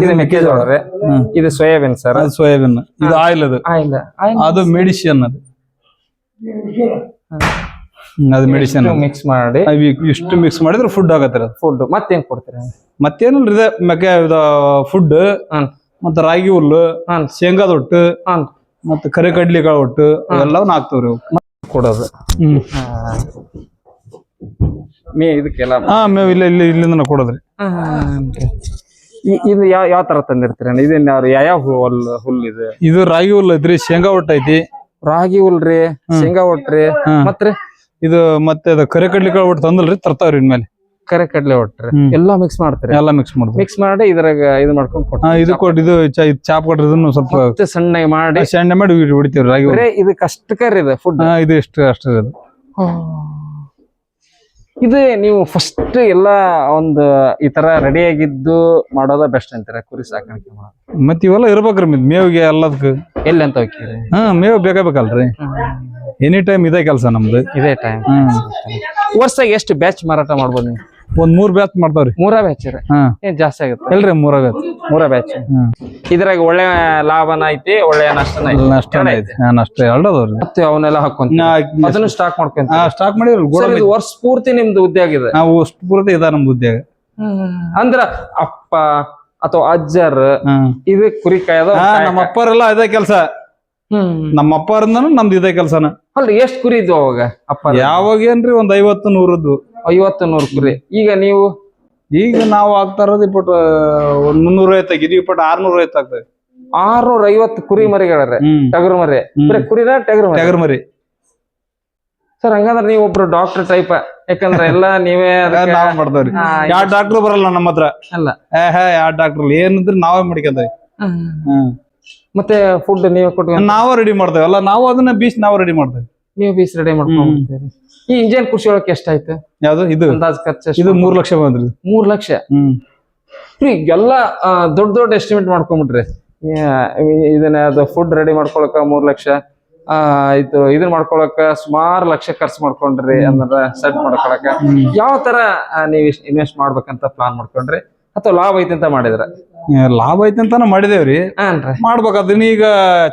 ಇದು ಮೆಕ್ಕೆಜೋಳ ರೀ. ಹ್ಮ್. ಇದು ಸೋಯಾಬೀನ್ ಸರ್. ಅದು ಸೋಯಾಬೀನ್. ಇದು ಆಯಿಲ್ ಅದು. ಆಯಿಲ್. ಅದು ಮೆಡಿಸಿನ್ ಅದು. ಹ್ಮ್, ಅದು ಮೆಡಿಸಿನ್ ಮಿಕ್ಸ್ ಮಾಡಿ. ಇಷ್ಟು ಮಿಕ್ಸ್ ಮಾಡಿದ್ರೆ ಫುಡ್ ಆಗತ್ತೆ ಅದು. ಫುಡ್ ಮತ್ತೇನ್ ಕೊಡ್ತೀರಿ? ಮತ್ತೇನಿಲ್ಲ ಇದೆ ಮೆಕ್ಕೆ ಫುಡ್ ಹ್ಮ್ ಮತ್ತೆ ರಾಗಿ ಹುಲ್ಲು. ಹ್ಮ್ ಶೇಂಗಾದ ಒಟ್ಟು ಮತ್ತೆ ಕರಿ ಕಡ್ಲಿಕಾಳು ಒಟ್ಟು. ಅವೆಲ್ಲವನ್ನ ಹಾಕ್ತವ್ರಿ ಕೊಡೋದು. ಹ್ಮ್. ಮೇ ಇದಕ್ಕೆಲ್ಲ ಹಾ ಮೇವ್ ಇಲ್ಲ ಇಲ್ಲಿ ಇಲ್ಲಿಂದ ಕೊಡೋದ್ರಿ. ಇ- ಇದು ಯಾವ ಯಾವ ತರ ತಂದಿರ್ತೀರಿ ಇದನ್ನ ಯಾವ ಯಾವ ಹುಲ್ಲು ಹುಲ್ಲು ಇದು? ಇದು ರಾಗಿ ಹುಲ್ಲು ಐತ್ರಿ ಶೇಂಗಾ ಒಟ್ಟ ಐತಿ. ರಾಗಿ ಹುಲ್ರಿ ಶೇಂಗಾ ಒಟ್ರಿ ಹ್ಮ್. ಮತ್ರಿ ಇದು ಮತ್ತೆ ಅದು ಕರಿ ಕಡ್ಲಿ ಕಾಳು ಒಟ್ಟು ತಂದಲ್ರಿ ತರ್ತಾವ್ರಿ ಇನ್ಮೇಲೆ. ಕರೆ ಕಡ್ಲೆ ಒಟ್ರಿ ಹ್ಮ್. ಎಲ್ಲಾ ಮಿಕ್ಸ್ ಮಾಡ್ತೀರಿ? ಎಲ್ಲ ಮಿಕ್ಸ್ ಮಾಡಿ ಮಿಕ್ಸ್ ಮಾಡಿ ಇದ್ರಾಗ ಇದು ಮಾಡ್ಕೊಂಡ್ ಹಾ ಕೊಡ್ತೀರಿ ಇದು ಕೊಟ್ಟು ಇದು ಚಾ ಇದು ಚಾಪ್ ಕೊಟ್ರಿ ಇದನ್ನು ಸ್ವಲ್ಪ ಮತ್ತೆ ಸಣ್ಣ ಮಾಡಿ ಸಣ್ಣ ಮಾಡಿ ಹೊಡಿತೀವಿ ರಾಗಿ ಬರೇ ಇದು ಕಷ್ಟಕರ ಇದೆ ಫುಡ್ ಹಾ ಇದು ಎಷ್ಟು ಅಷ್ಟು ಇದು ಇದು ನೀವು ಫಸ್ಟ್ ಎಲ್ಲ ಒಂದು ಈ ತರ ರೆಡಿ ಆಗಿದ್ದು ಮಾಡೋದ ಬೆಸ್ಟ್ ಅಂತೀರ? ಕುರಿ ಸಾಕಾಣಿಕೆ ಮತ್ತೆ ಮತ್ ಇವೆಲ್ಲ ಇರ್ಬೇಕ್ರಿ ಮಿದ್ ಮೇವಿಗೆ ಎಲ್ಲದಕ್ಕೆ ಎಲ್ಲಿ ಅಂತ ಹೋಗ್ತೀರಿ? ಹಾ ಮೇವ್ ಬೇಕೇ ಬೇಕಲ್ರಿ ಎನಿ ಟೈಮ್ ಇದೇ ಕೆಲಸ ನಮ್ದು. ಇದೇ ಟೈಮ್ ವರ್ಷ ಎಷ್ಟು ಬ್ಯಾಚ್ ಮಾರಾಟ ಮಾಡ್ಬೋದು ನೀವು? ಒಂದ್ ಮೂರ್ ಬ್ಯಾಚ್ ಮಾಡ್ತಾವ್ರಿ. ಮೂರ ಬ್ಯಾಚ್ ರೀ. ಹಾ. ಏನ್ ಜಾಸ್ತಿ ಆಗುತ್ತೆ? ಇಲ್ರಿ ಮೂರ ಬ್ಯಾಚ್. ಮೂರ ಬ್ಯಾಚ್. ಇದ್ರಾಗ ಒಳ್ಳೆ ಲಾಭನ ಐತಿ ಒಳ್ಳೆ ನಷ್ಟನ ಐತಿ. ಅಷ್ಟೇ ಐತಿ. ಹಾ ಅಷ್ಟೇ ಎರಡದವ್ರಿ. ಮತ್ತೆ ಅವನ್ನೆಲ್ಲ ಹಾಕೊಂತ ಅದನ್ನು ಸ್ಟಾಕ್ ಮಾಡ್ಕೊಂತ ಸ್ಟಾಕ್ ಮಾಡಿವ್ರಿ ಗೋಡ ಸರ್ ಇದು ವರ್ಷ ಪೂರ್ತಿ ನಿಮ್ದು ಉದ್ಯೋಗ ಇದೆ. ನಾವು ಅಷ್ಟು ಪೂರ್ತಿ ಇದ ನಮ್ದು ಉದ್ಯೋಗ. ಅಂದ್ರ ಅಪ್ಪ ಅಥವಾ ಅಜ್ಜರ್ ಹ್ಮ್ ಇದು ಕುರಿ ಕಾಯದ ನಮ್ಮ ಅಪ್ಪರೆಲ್ಲ ಇದೇ ಕೆಲಸ. ಹ್ಮ್. ನಮ್ಮ ಅಪ್ಪರಿಂದನು ನಮ್ದು ಇದೇ ಕೆಲಸನ. ಅಲ್ರಿ ಎಷ್ಟ್ ಕುರಿ ಇದ್ವು ಅವಾಗ ಅಪ್ಪ ಯಾವಾಗ ಏನ್ರಿ ಒಂದ್ ಐವತ್ತು ನೂರದ್ದು. ಐವತ್ತು ನೂರು ಕುರಿ. ಈಗ ನೀವು ಈಗ ನಾವು ಆಗ್ತಾ ಇರೋದು ಇಪ್ಪಟ್ಟು ಒಂದ್ ಮುನ್ನೂರ ಐವತ್ತಾಗಿ ಇದು ಇಪ್ಪಟ್ಟು ಆರ್ನೂರ ಐವತ್ತಾಗ್ತದೆ ಆರ್ನೂರ ಐವತ್ತು ಕುರಿ ಮರಿಗಳರೆ ಟಗರು ಮರಿ. ಬರೀ ಕುರಿನ ಟಗರು ಮರಿ. ಟಗರ್ ಮರಿ. ಸರ್ ಹಂಗಂದ್ರೆ ನೀವು ಒಬ್ರು ಡಾಕ್ಟರ್ ಟೈಪ್ ಯಾಕಂದ್ರೆ ಎಲ್ಲ ನೀವೇ ಮಾಡ್ತಾವ್ರಿ ಯಾವ ಡಾಕ್ಟರ್ ಬರಲ್ಲ ನಮ್ಮ ಹತ್ರ. ಅಲ್ಲ. ಯಾವ ಡಾಕ್ಟರ್ ಏನಿದ್ರೆ ನಾವೇ ಮಾಡ್ಕೊಂತೀವಿ. ಮತ್ತೆ ಫುಡ್ ನೀವೇ ಕೊಟ್ಟು ನಾವೇ ರೆಡಿ ಮಾಡ್ತೇವೆ. ಅಲ್ಲ ನಾವು ಅದನ್ನ ಬೀಸ್ ನಾವು ರೆಡಿ ಮಾಡ್ತೇವೆ. ನೀವು ಬೀಸ್ ರೆಡಿ ಮಾಡ್ಕೊಂಡ್ಬಿಡ್ತೀರಿ ಈ ಇಂಜಿನ್ ಕೃಷಿ ಒಳಗೆ ಎಷ್ಟಾಯ್ತು? ಯಾವ್ದು? ಇದು? ಅಂದಾಜ್ ಖರ್ಚು ಇದು ಮೂರ್ ಲಕ್ಷ ಬಂದ್ರಿ. ಮೂರ್ ಲಕ್ಷ? ಹ್ಮ್. ಎಲ್ಲ ದೊಡ್ಡ ದೊಡ್ಡ ಎಸ್ಟಿಮೇಟ್ ಮಾಡ್ಕೊಂಡ್ಬಿಟ್ರಿ ಇದನ್ನ ಅದು ಫುಡ್ ರೆಡಿ ಮಾಡ್ಕೊಳಕ ಮೂರ್ ಲಕ್ಷ ಆ ಇದು ಇದನ್ನ ಮಾಡ್ಕೊಳಕ ಸುಮಾರು ಲಕ್ಷ ಖರ್ಚು ಮಾಡ್ಕೊಂಡ್ರಿ ಅಂದ್ರ ಸೆಟ್ ಮಾಡ್ಕೊಳಕ. ಯಾವ ತರ ನೀವ್ ಇನ್ವೆಸ್ಟ್ ಮಾಡ್ಬೇಕಂತ ಪ್ಲಾನ್ ಮಾಡ್ಕೊಂಡ್ರಿ? ಅಥವಾ ಲಾಭ ಐತಿ ಅಂತ ಮಾಡಿದ್ರ? ಏ, ಲಾಭ ಐತಿ ಅಂತಾನ ಮಾಡಿದೇವ್ರಿ. ಹಾನ್ರಿ ಮಾಡ್ಬೇಕು ಅದನ್ನ ಈಗ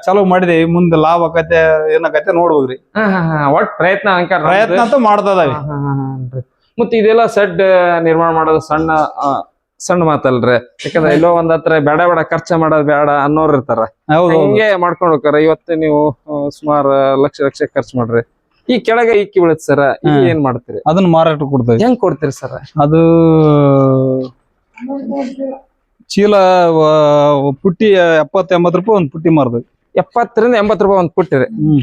ಚಲೋ ಮಾಡಿದೇವಿ ಮುಂದೆ ಲಾಭ ಆಕತೆ ಏನಾಕತೆ ನೋಡ್ಬೇಕ್ರಿ ಹಾ ಹಾ ಹಾ. ಒಟ್ ಪ್ರಯತ್ನ ಅಂಕಾರ ಪ್ರಯತ್ನ ಅಂತ ಮಾಡ್ತದಾವಿ. ಮತ್ತೆ ಇದೆಲ್ಲ ಸೆಡ್ ನಿರ್ಮಾಣ ಮಾಡೋದು ಸಣ್ಣ ಆ, ಸಣ್ಣ ಮಾತಲ್ರಿ. ಯಾಕಂದ್ರೆ ಎಲ್ಲೋ ಒಂದ್ ಹತ್ರ ಬೇಡ ಬೇಡ ಖರ್ಚ ಮಾಡೋದು ಬೇಡ ಅನ್ನೋರ್ ಇರ್ತಾರ. ಹೌದು. ಹಿಂಗೆ ಮಾಡ್ಕೊಂಡು ಹೋಗ್ತಾರ. ಇವತ್ತು ನೀವು ಸುಮಾರು ಲಕ್ಷ ಲಕ್ಷ ಖರ್ಚು ಮಾಡ್ರಿ. ಈ ಕೆಳಗೆ ಇಕ್ಕಿ ಬೀಳುತ್ತೆ ಸರ್. ಈಗ. ಏನ್ ಮಾಡ್ತೀರಿ? ಅದನ್ನ ಮಾರಾಟ ಕೊಡ್ತೇವೆ. ಹೆಂಗ್ ಕೊಡ್ತೀರಿ ಸರ್? ಅದು ಚೀಲ ಪುಟ್ಟಿ ಎಪ್ಪತ್ತ ಎಂಬತ್ ರೂಪಾಯಿ ಒಂದ್ ಪುಟ್ಟಿ ಮಾರ್ದು. ಎಪ್ಪತ್ತರಿಂದ ಎಂಬತ್ ರೂಪಾಯಿ ಒಂದ್ ಪುಟ್ಟಿ ಹ್ಮ್.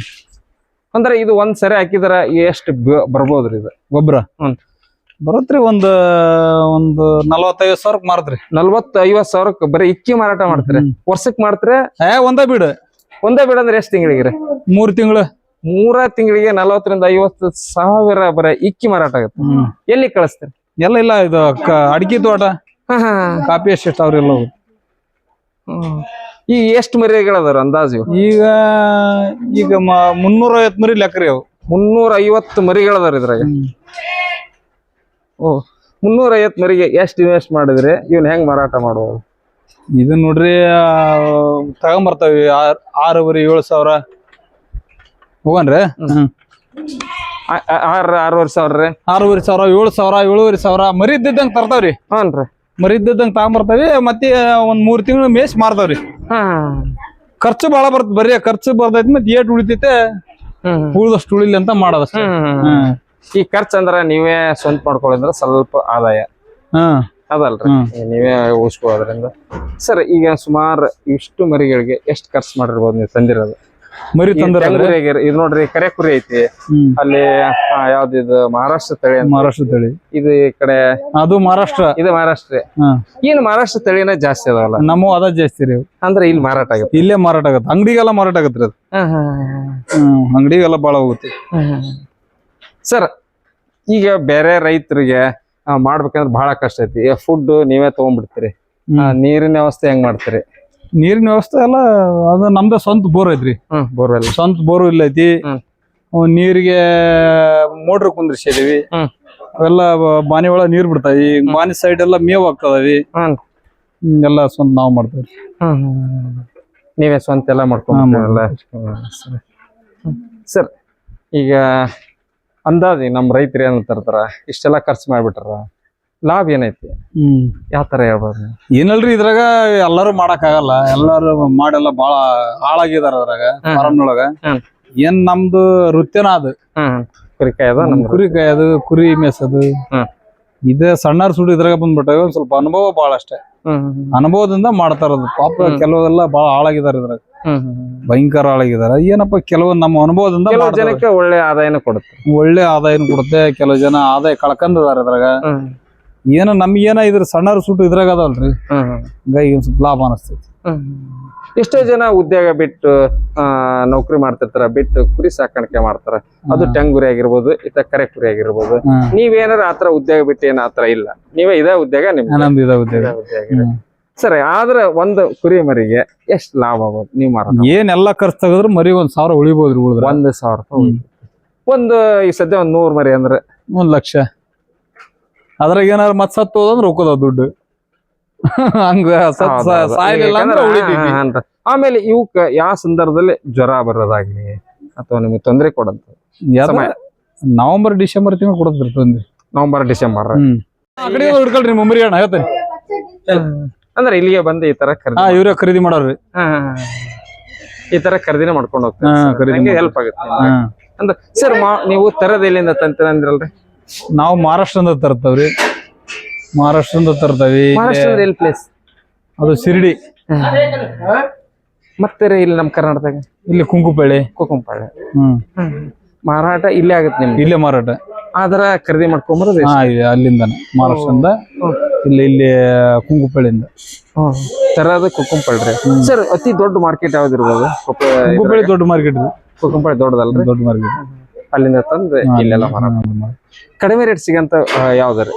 ಅಂದ್ರೆ ಇದು ಒಂದ್ ಸರಿ ಹಾಕಿದ್ರ ಎಷ್ಟು ಬರ್ಬೋದ್ರಿ ಇದು? ಗೊಬ್ಬರ? ಹ್ಮ್. ಒಂದು ಒಂದ್ ಒಂದು ನಲವತ್ತೈವತ್ತು ಸಾವಿರಕ್ಕೆ ಮಾರತ್ರಿ ನಲ್ವತ್ತು ಐವತ್ ಸಾವಿರಕ್ಕೆ ಬರೀ ಇಕ್ಕಿ ಮಾರಾಟ ಮಾಡ್ತೀರಿ ವರ್ಷಕ್ಕೆ ವರ್ಷಕ್ ಮಾಡ್ತೀರಿ ಏ ಒಂದೇ ಬಿಡು. ಒಂದೇ ಬಿಡ ಅಂದ್ರೆ ಎಷ್ಟ್ ತಿಂಗಳಿಗೆ ರೀ? ಮೂರ್ ತಿಂಗಳು. ಮೂರ ತಿಂಗಳಿಗೆ ನಲ್ವತ್ತರಿಂದ ಐವತ್ತು ಸಾವಿರ ಬರೀ ಇಕ್ಕಿ ಮಾರಾಟ ಆಗುತ್ತೆ. ಎಲ್ಲಿ ಕಳಿಸ್ತೀರಿ? ಎಲ್ಲ ಇಲ್ಲ ಇದು ಅಡಿಕೆ ತೋಟ. ಹಾ, ಕಾಪಿ ಕಾಫಿ ಎಸ್ಟೇಟ್ ಅವ್ರೆಲ್ಲ ಹ್ಮ್. ಈ ಎಷ್ಟು ಮರಿಗಳದಾರ ಅಂದಾಜು? ಈಗ ಈಗ ಮುನ್ನೂರ ಐವತ್ ಮರಿ ಲೆಕ್ಕರಿ ಅವು. ಮುನ್ನೂರ ಐವತ್ತು ಮರಿಗಳದಾರ ಇದ್ರಾಗ? ಓ ಮುನ್ನೂರ ಐವತ್ತು ಮರಿಗೆ ಎಷ್ಟು ಇನ್ವೆಸ್ಟ್ ಮಾಡಿದ್ರಿ? ಇವನ್ ಹೆಂಗ್ ಮಾರಾಟ ಮಾಡುವ ಇದು ನೋಡ್ರಿ ತಗೊಂಬರ್ತಾವಿ ಆರ್ ಆರೂವರೆ ಏಳು ಸಾವಿರ. ಹೋಗನ್ರಿ? ಆರ್ ಆರೂವರೆ ಸಾವಿರ ರೀ? ಆರೂವರೆ ಸಾವಿರ ಏಳು ಸಾವಿರ ಏಳುವರೆ ಸಾವಿರ ಮರಿ ಇದ್ದಿದ್ದಂಗೆ ತರ್ತಾವ್ರಿ. ಹ್ಞೂ ಮರಿ ಇದ್ದಿದ್ದಂಗೆ ತಗೊಂಬರ್ತಾವಿ ಮತ್ತೆ ಒಂದ್ ಮೂರ್ ತಿಂಗಳು ಮೇಸ್ ಮಾರ್ತಾವ್ರಿ ಹಾ. ಖರ್ಚು ಬಹಳ ಬರ್ತ ಬರೀ ಖರ್ಚು ಬರ್ತೈತಿ ಮತ್ತೆ ಏಟ್ ಉಳಿತೈತೆ. ಹ್ಮ್. ಉಳ್ದಷ್ಟು ಉಳಿಲಿ ಅಂತ ಮಾಡೋದ ಹ್ಮ್. ಈ ಖರ್ಚು ಅಂದ್ರ ನೀವೇ ಸ್ವಂತ ಮಾಡ್ಕೊಳ್ಳೋದ್ರ ಸ್ವಲ್ಪ ಆದಾಯ. ಹ್ಮ್ ಅದಲ್ರಿ. ಹ್ಮ್. ನೀವೇ ಉಳಿಸ್ಕೊಳ್ಳೋದ್ರಿಂದ ಸರ್ ಈಗ ಸುಮಾರು ಇಷ್ಟು ಮರಿಗಳಿಗೆ ಎಷ್ಟು ಖರ್ಚು ಮಾಡಿರ್ಬೋದು ನೀವು ತಂದಿರೋದು? ಮರಿ ತಂದ್ರ ಇದು ನೋಡ್ರಿ ಕರೆ ಕುರಿ ಐತಿ. ಅಲ್ಲಿ ಯಾವ್ದು ಇದು ಮಹಾರಾಷ್ಟ್ರ ತಳಿ ಮಹಾರಾಷ್ಟ್ರ ತಳಿ. ಇದು ಈ ಕಡೆ ಅದು ಮಹಾರಾಷ್ಟ್ರ. ಇದು ಮಹಾರಾಷ್ಟ್ರ. ಏನು ಮಹಾರಾಷ್ಟ್ರ ತಳಿನ ಜಾಸ್ತಿ ಅದಲ್ಲ. ನಮ್ಮ ಅದ ಜಾಸ್ತಿ ರೀ. ಅಂದ್ರೆ ಇಲ್ಲಿ ಮಾರಾಟ ಆಗುತ್ತೆ. ಇಲ್ಲೇ ಮಾರಾಟ ಆಗತ್ತೆ. ಅಂಗಡಿಗೆಲ್ಲ ಮಾರಾಟ ಆಗತ್ರಿ ಅದು. ಅಂಗಡಿಗೆಲ್ಲ ಬಾಳ ಹೋಗುತ್ತೆ. ಸರ್ ಈಗ ಬೇರೆ ರೈತರಿಗೆ ಮಾಡ್ಬೇಕಂದ್ರೆ ಬಹಳ ಕಷ್ಟ ಐತಿ. ಫುಡ್ ನೀವೇ ತಗೊಂಡ್ಬಿಡ್ತೀರಿ. ನೀರಿನ ವ್ಯವಸ್ಥೆ ಹೆಂಗ್ ಮಾಡ್ತೀರಿ? ನೀರಿನ ವ್ಯವಸ್ಥೆ ಎಲ್ಲ ಅದು ನಮ್ದ ಸ್ವಂತ ಬೋರ್ ಐತ್ರಿ. ಹ್ಮ್ ಬೋರ್ವೆಲ್ ಸ್ವಂತ ಬೋರ್ ಇಲ್ಲ ಐತಿ. ಹ್ಮ್. ಅವ್ ನೀರಿಗೆ ಮೋಟ್ರ್ ಕುಂದ್ರಿಸಿದೀವಿ. ಹ್ಮ್. ಅವೆಲ್ಲ ಬ- ಬಾನಿ ಒಳಗ ನೀರ್ ಬಿಡ್ತಾವಿ. ಬಾನಿ ಸೈಡ್ ಎಲ್ಲ ಮೇವ್ ಆಗ್ತದವಿ. ಹ್ಮ್. ಎಲ್ಲ ಸ್ವಂತ ನಾವ್ ಮಾಡ್ತೇವಿ ನೀವೇ ಸ್ವಂತ ಎಲ್ಲ ಮಾಡ್ಕೊಂಡ್ಬಿಡ್ತೀರಲ್ಲ ಸರಿ. ಸರ್ ಈಗ ಅಂದಾಜಿ ನಮ್ಮ ರೈತರು ಏನಂತಾರ ಇಷ್ಟೆಲ್ಲ ಖರ್ಚು ಮಾಡ್ಬಿಟ್ರ ಲಾಭ ಏನೈತಿ? ಹ್ಮ್. ಯಾವ ತರ ಹೇಳ್ಬೋದು? ಏನಲ್ರಿ ಇದ್ರಾಗ ಎಲ್ಲಾರು ಮಾಡಕ್ ಆಗಲ್ಲ ಎಲ್ಲಾರು ಮಾಡೆಲ್ಲ ಬಾಳ ಹಾಳಾಗಿದಾರ ಅದ್ರಾಗ ಹ್ಮ್. ಫಾರಂ ಒಳಗ. ಏನ್ ನಮ್ದು ವೃತ್ತಿನ ಅದು. ಹ್ಮ್ ಕುರಿ ಕಾಯೋದು ನಮ್ದು. ಕುರಿ ಕಾಯೋದು ಕುರಿ ಮೇಸೋದು. ಹ್ಮ್. ಇದೇ ಸಣ್ಣಾರ್ ಸುಡು ಇದ್ರಾಗ ಬಂದ್ಬಿಟ್ಟಾಗ ಒಂದ್ ಸ್ವಲ್ಪ ಅನುಭವ ಬಾಳ ಅಷ್ಟೇ. ಹ್ಮ್ ಅನುಭವದಿಂದ ಮಾಡ್ತಾರದು ಪಾಪ ಹ್ಮ್. ಕೆಲವೆಲ್ಲ ಬಾಳ ಹಾಳಾಗಿದಾರ ಇದ್ರಾಗ. ಹ್ಮ್ ಹ್ಮ್ ಹ್ಮ್. ಭಯಂಕರ ಹಾಳಾಗಿದಾರ. ಏನಪ್ಪ ಕೆಲವೊಂದ್ ನಮ್ಮ ಅನುಭವದಿಂದ ಕೆಲವು ಮಾಡ್ತಾರ. ಜನಕ್ಕೆ ಒಳ್ಳೆ ಆದಾಯನ ಕೊಡುತ್ತೆ. ಒಳ್ಳೆ ಆದಾಯನ ಕೊಡುತ್ತೆ ಕೆಲವು ಜನ ಆದಾಯ ಕಳ್ಕೊಂಡಿದಾರ ಇದ್ರಾಗ. ಹ್ಮ್. ಏನೋ ನಮ್ಗೇನ ಇದ್ರ ಸಣ್ಣ ಸುಟ್ಟು ಇದ್ರಾಗ ಅದಲ್ರಿ ಹಿಂಗಾಗಿ ಒಂದ್ ಸ್ವಲ್ಪ ಲಾಭ ಅನಸ್ತೈತಿ. ಎಷ್ಟೋ ಜನ ಉದ್ಯೋಗ ಬಿಟ್ಟು ಆ ನೌಕರಿ ಮಾಡ್ತಿರ್ತಾರ ಬಿಟ್ಟು ಕುರಿ ಸಾಕಾಣಿಕೆ ಮಾಡ್ತಾರ. ಅದು ಟೆಂಗುರಿ ಆಗಿರ್ಬೋದು ಇತ ಕರೆ ಕುರಿ ಆಗಿರ್ಬೋದು. ನೀವೇನಾರ ಆತರ ಉದ್ಯೋಗ ಬಿಟ್ಟು ಏನ ಆತರ ಇಲ್ಲ. ನೀವೇ ಇದೇ ಉದ್ಯೋಗ ನಿಮ್ದು. ಇದ ಉದ್ಯೋಗ. ಸರಿ ಆದ್ರೆ ಒಂದು ಕುರಿ ಮರಿಗೆ ಎಷ್ಟ್ ಲಾಭ ಆಗ್ಬೋದು? ನೀವ್ ಮಾರೋದು. ಏನೆಲ್ಲ ಖರ್ಚು ತೆಗೆದ್ರು ಮರಿ ಒಂದ್ ಸಾವಿರ ಉಳಿಬೋದ್ರಿ ಉಳಿದ್ರೆ. ಒಂದ್ ಸಾವಿರ ರೂಪಾಯಿ. ಒಂದು ಈ ಸದ್ಯ ಒಂದ್ ನೂರ್ ಮರಿ ಅಂದ್ರೆ? ಒಂದ್ ಲಕ್ಷ. ಅದ್ರಾಗ ಏನಾದ್ರು ಮತ್ ಸತ್ತು ಹೋದಂದ್ರ ಹೋಗೋದ ದುಡ್ಡು. ಹಂಗ ಸತ್. ಸಾಯ್ಲಿಲ್ಲ ಅಂದ್ರೆ ಉಳಿತೈತಿ ಆಮೇಲೆ ಇವಕ್ಕ ಯಾವ ಸಂದರ್ಭದಲ್ಲಿ ಜ್ವರ ಬರೋದಾಗ್ಲಿ ಅಥವಾ ನಿಮಗೆ ತೊಂದರೆ ಕೊಡಂತ? ಸಮಯ. ನವಂಬರ್ ಡಿಸೆಂಬರ್ ತಿಂಗಳು ಕೊಡದ್ರಿ ತೊಂದ್ರೆ. ನವೆಂಬರ್ ಡಿಸೆಂಬರ್ ಹ್ಮ್. ಆ ಕಡೆ ಹುಡ್ಕಲ್ರಿ ಮುಂಬರಿ ಅಣ್ಣ ಹೇಳ್ತೇನೆ. ಅಂದ್ರೆ ಇಲ್ಲಿಗೆ ಬಂದು ಈ ತರ ಖರೀದಿ ಇವ್ರ ಖರೀದಿ ಮಾಡೋರ್ರಿ. ಈ ತರ ಖರೀದಿನ ಮಾಡ್ಕೊಂಡು ಹೋಗ್ತಾರೆ ಹೆಲ್ಪ್ ಆಗುತ್ತೆ. ಅಂದ್ರೆ ಸರ್ ನೀವು ತರದ ಎಲ್ಲಿಂದ ತಂತೀರ ಅಂದ್ರಲ್ರಿ? ನಾವು ಮಹಾರಾಷ್ಟ್ರದಿಂದ ತರ್ತವ್ರಿ. ಮಹಾರಾಷ್ಟ್ರದಿಂದ ತರ್ತವಿ ಎಲ್ಲಿ ಪ್ಲೇಸ್ ಅದು ಶಿರ್ಡಿ. ಮತ್ತೆ ರೀ ಇಲ್ಲಿ ನಮ್ಮ ಕರ್ನಾಟಕ ಇಲ್ಲಿ ಕುಂಕುಪಳ್ಳಿ. ಕುಂಕುಂಪಳ್ಳಿ ಹ್ಮ್. ಮಾರಾಟ ಇಲ್ಲೇ ಆಗುತ್ತೆ ನಿಮ್ಗೆ? ಇಲ್ಲೇ ಮಾರಾಟ. ಆದ್ರ ಖರೀದಿ ಮಾಡ್ಕೊಂಬರೋದು ಅಲ್ಲಿಂದಾನೆ ಮಹಾರಾಷ್ಟ್ರದಿಂದ. ಇಲ್ಲಿ ಇಲ್ಲಿ ಕುಂಕುಪಳ್ಳಿಯಿಂದ. ತರದ ಕುಂಕುಂಪಳ್ಳಿ ಸರ್ ಅತಿ ದೊಡ್ಡ ಮಾರ್ಕೆಟ್ ಯಾವ್ದು ಇರ್ಬೋದು? ಕುಂಕುಪಳ್ಳಿ ದೊಡ್ಡ ಮಾರ್ಕೆಟ್ ಕುಂಕುಂಪಳ್ಳಿ ದೊಡ್ಡದಲ್ಲ ದೊಡ್ಡ ಮಾರ್ಕೆಟ್ ಅಲ್ಲಿಂದ ತಂದು ಇಲ್ಲೆಲ್ಲ ಮಾರಾಟ ಕಡಿಮೆ ರೇಟ್ ಸಿಗಂತ ಯಾವ್ದಾರ?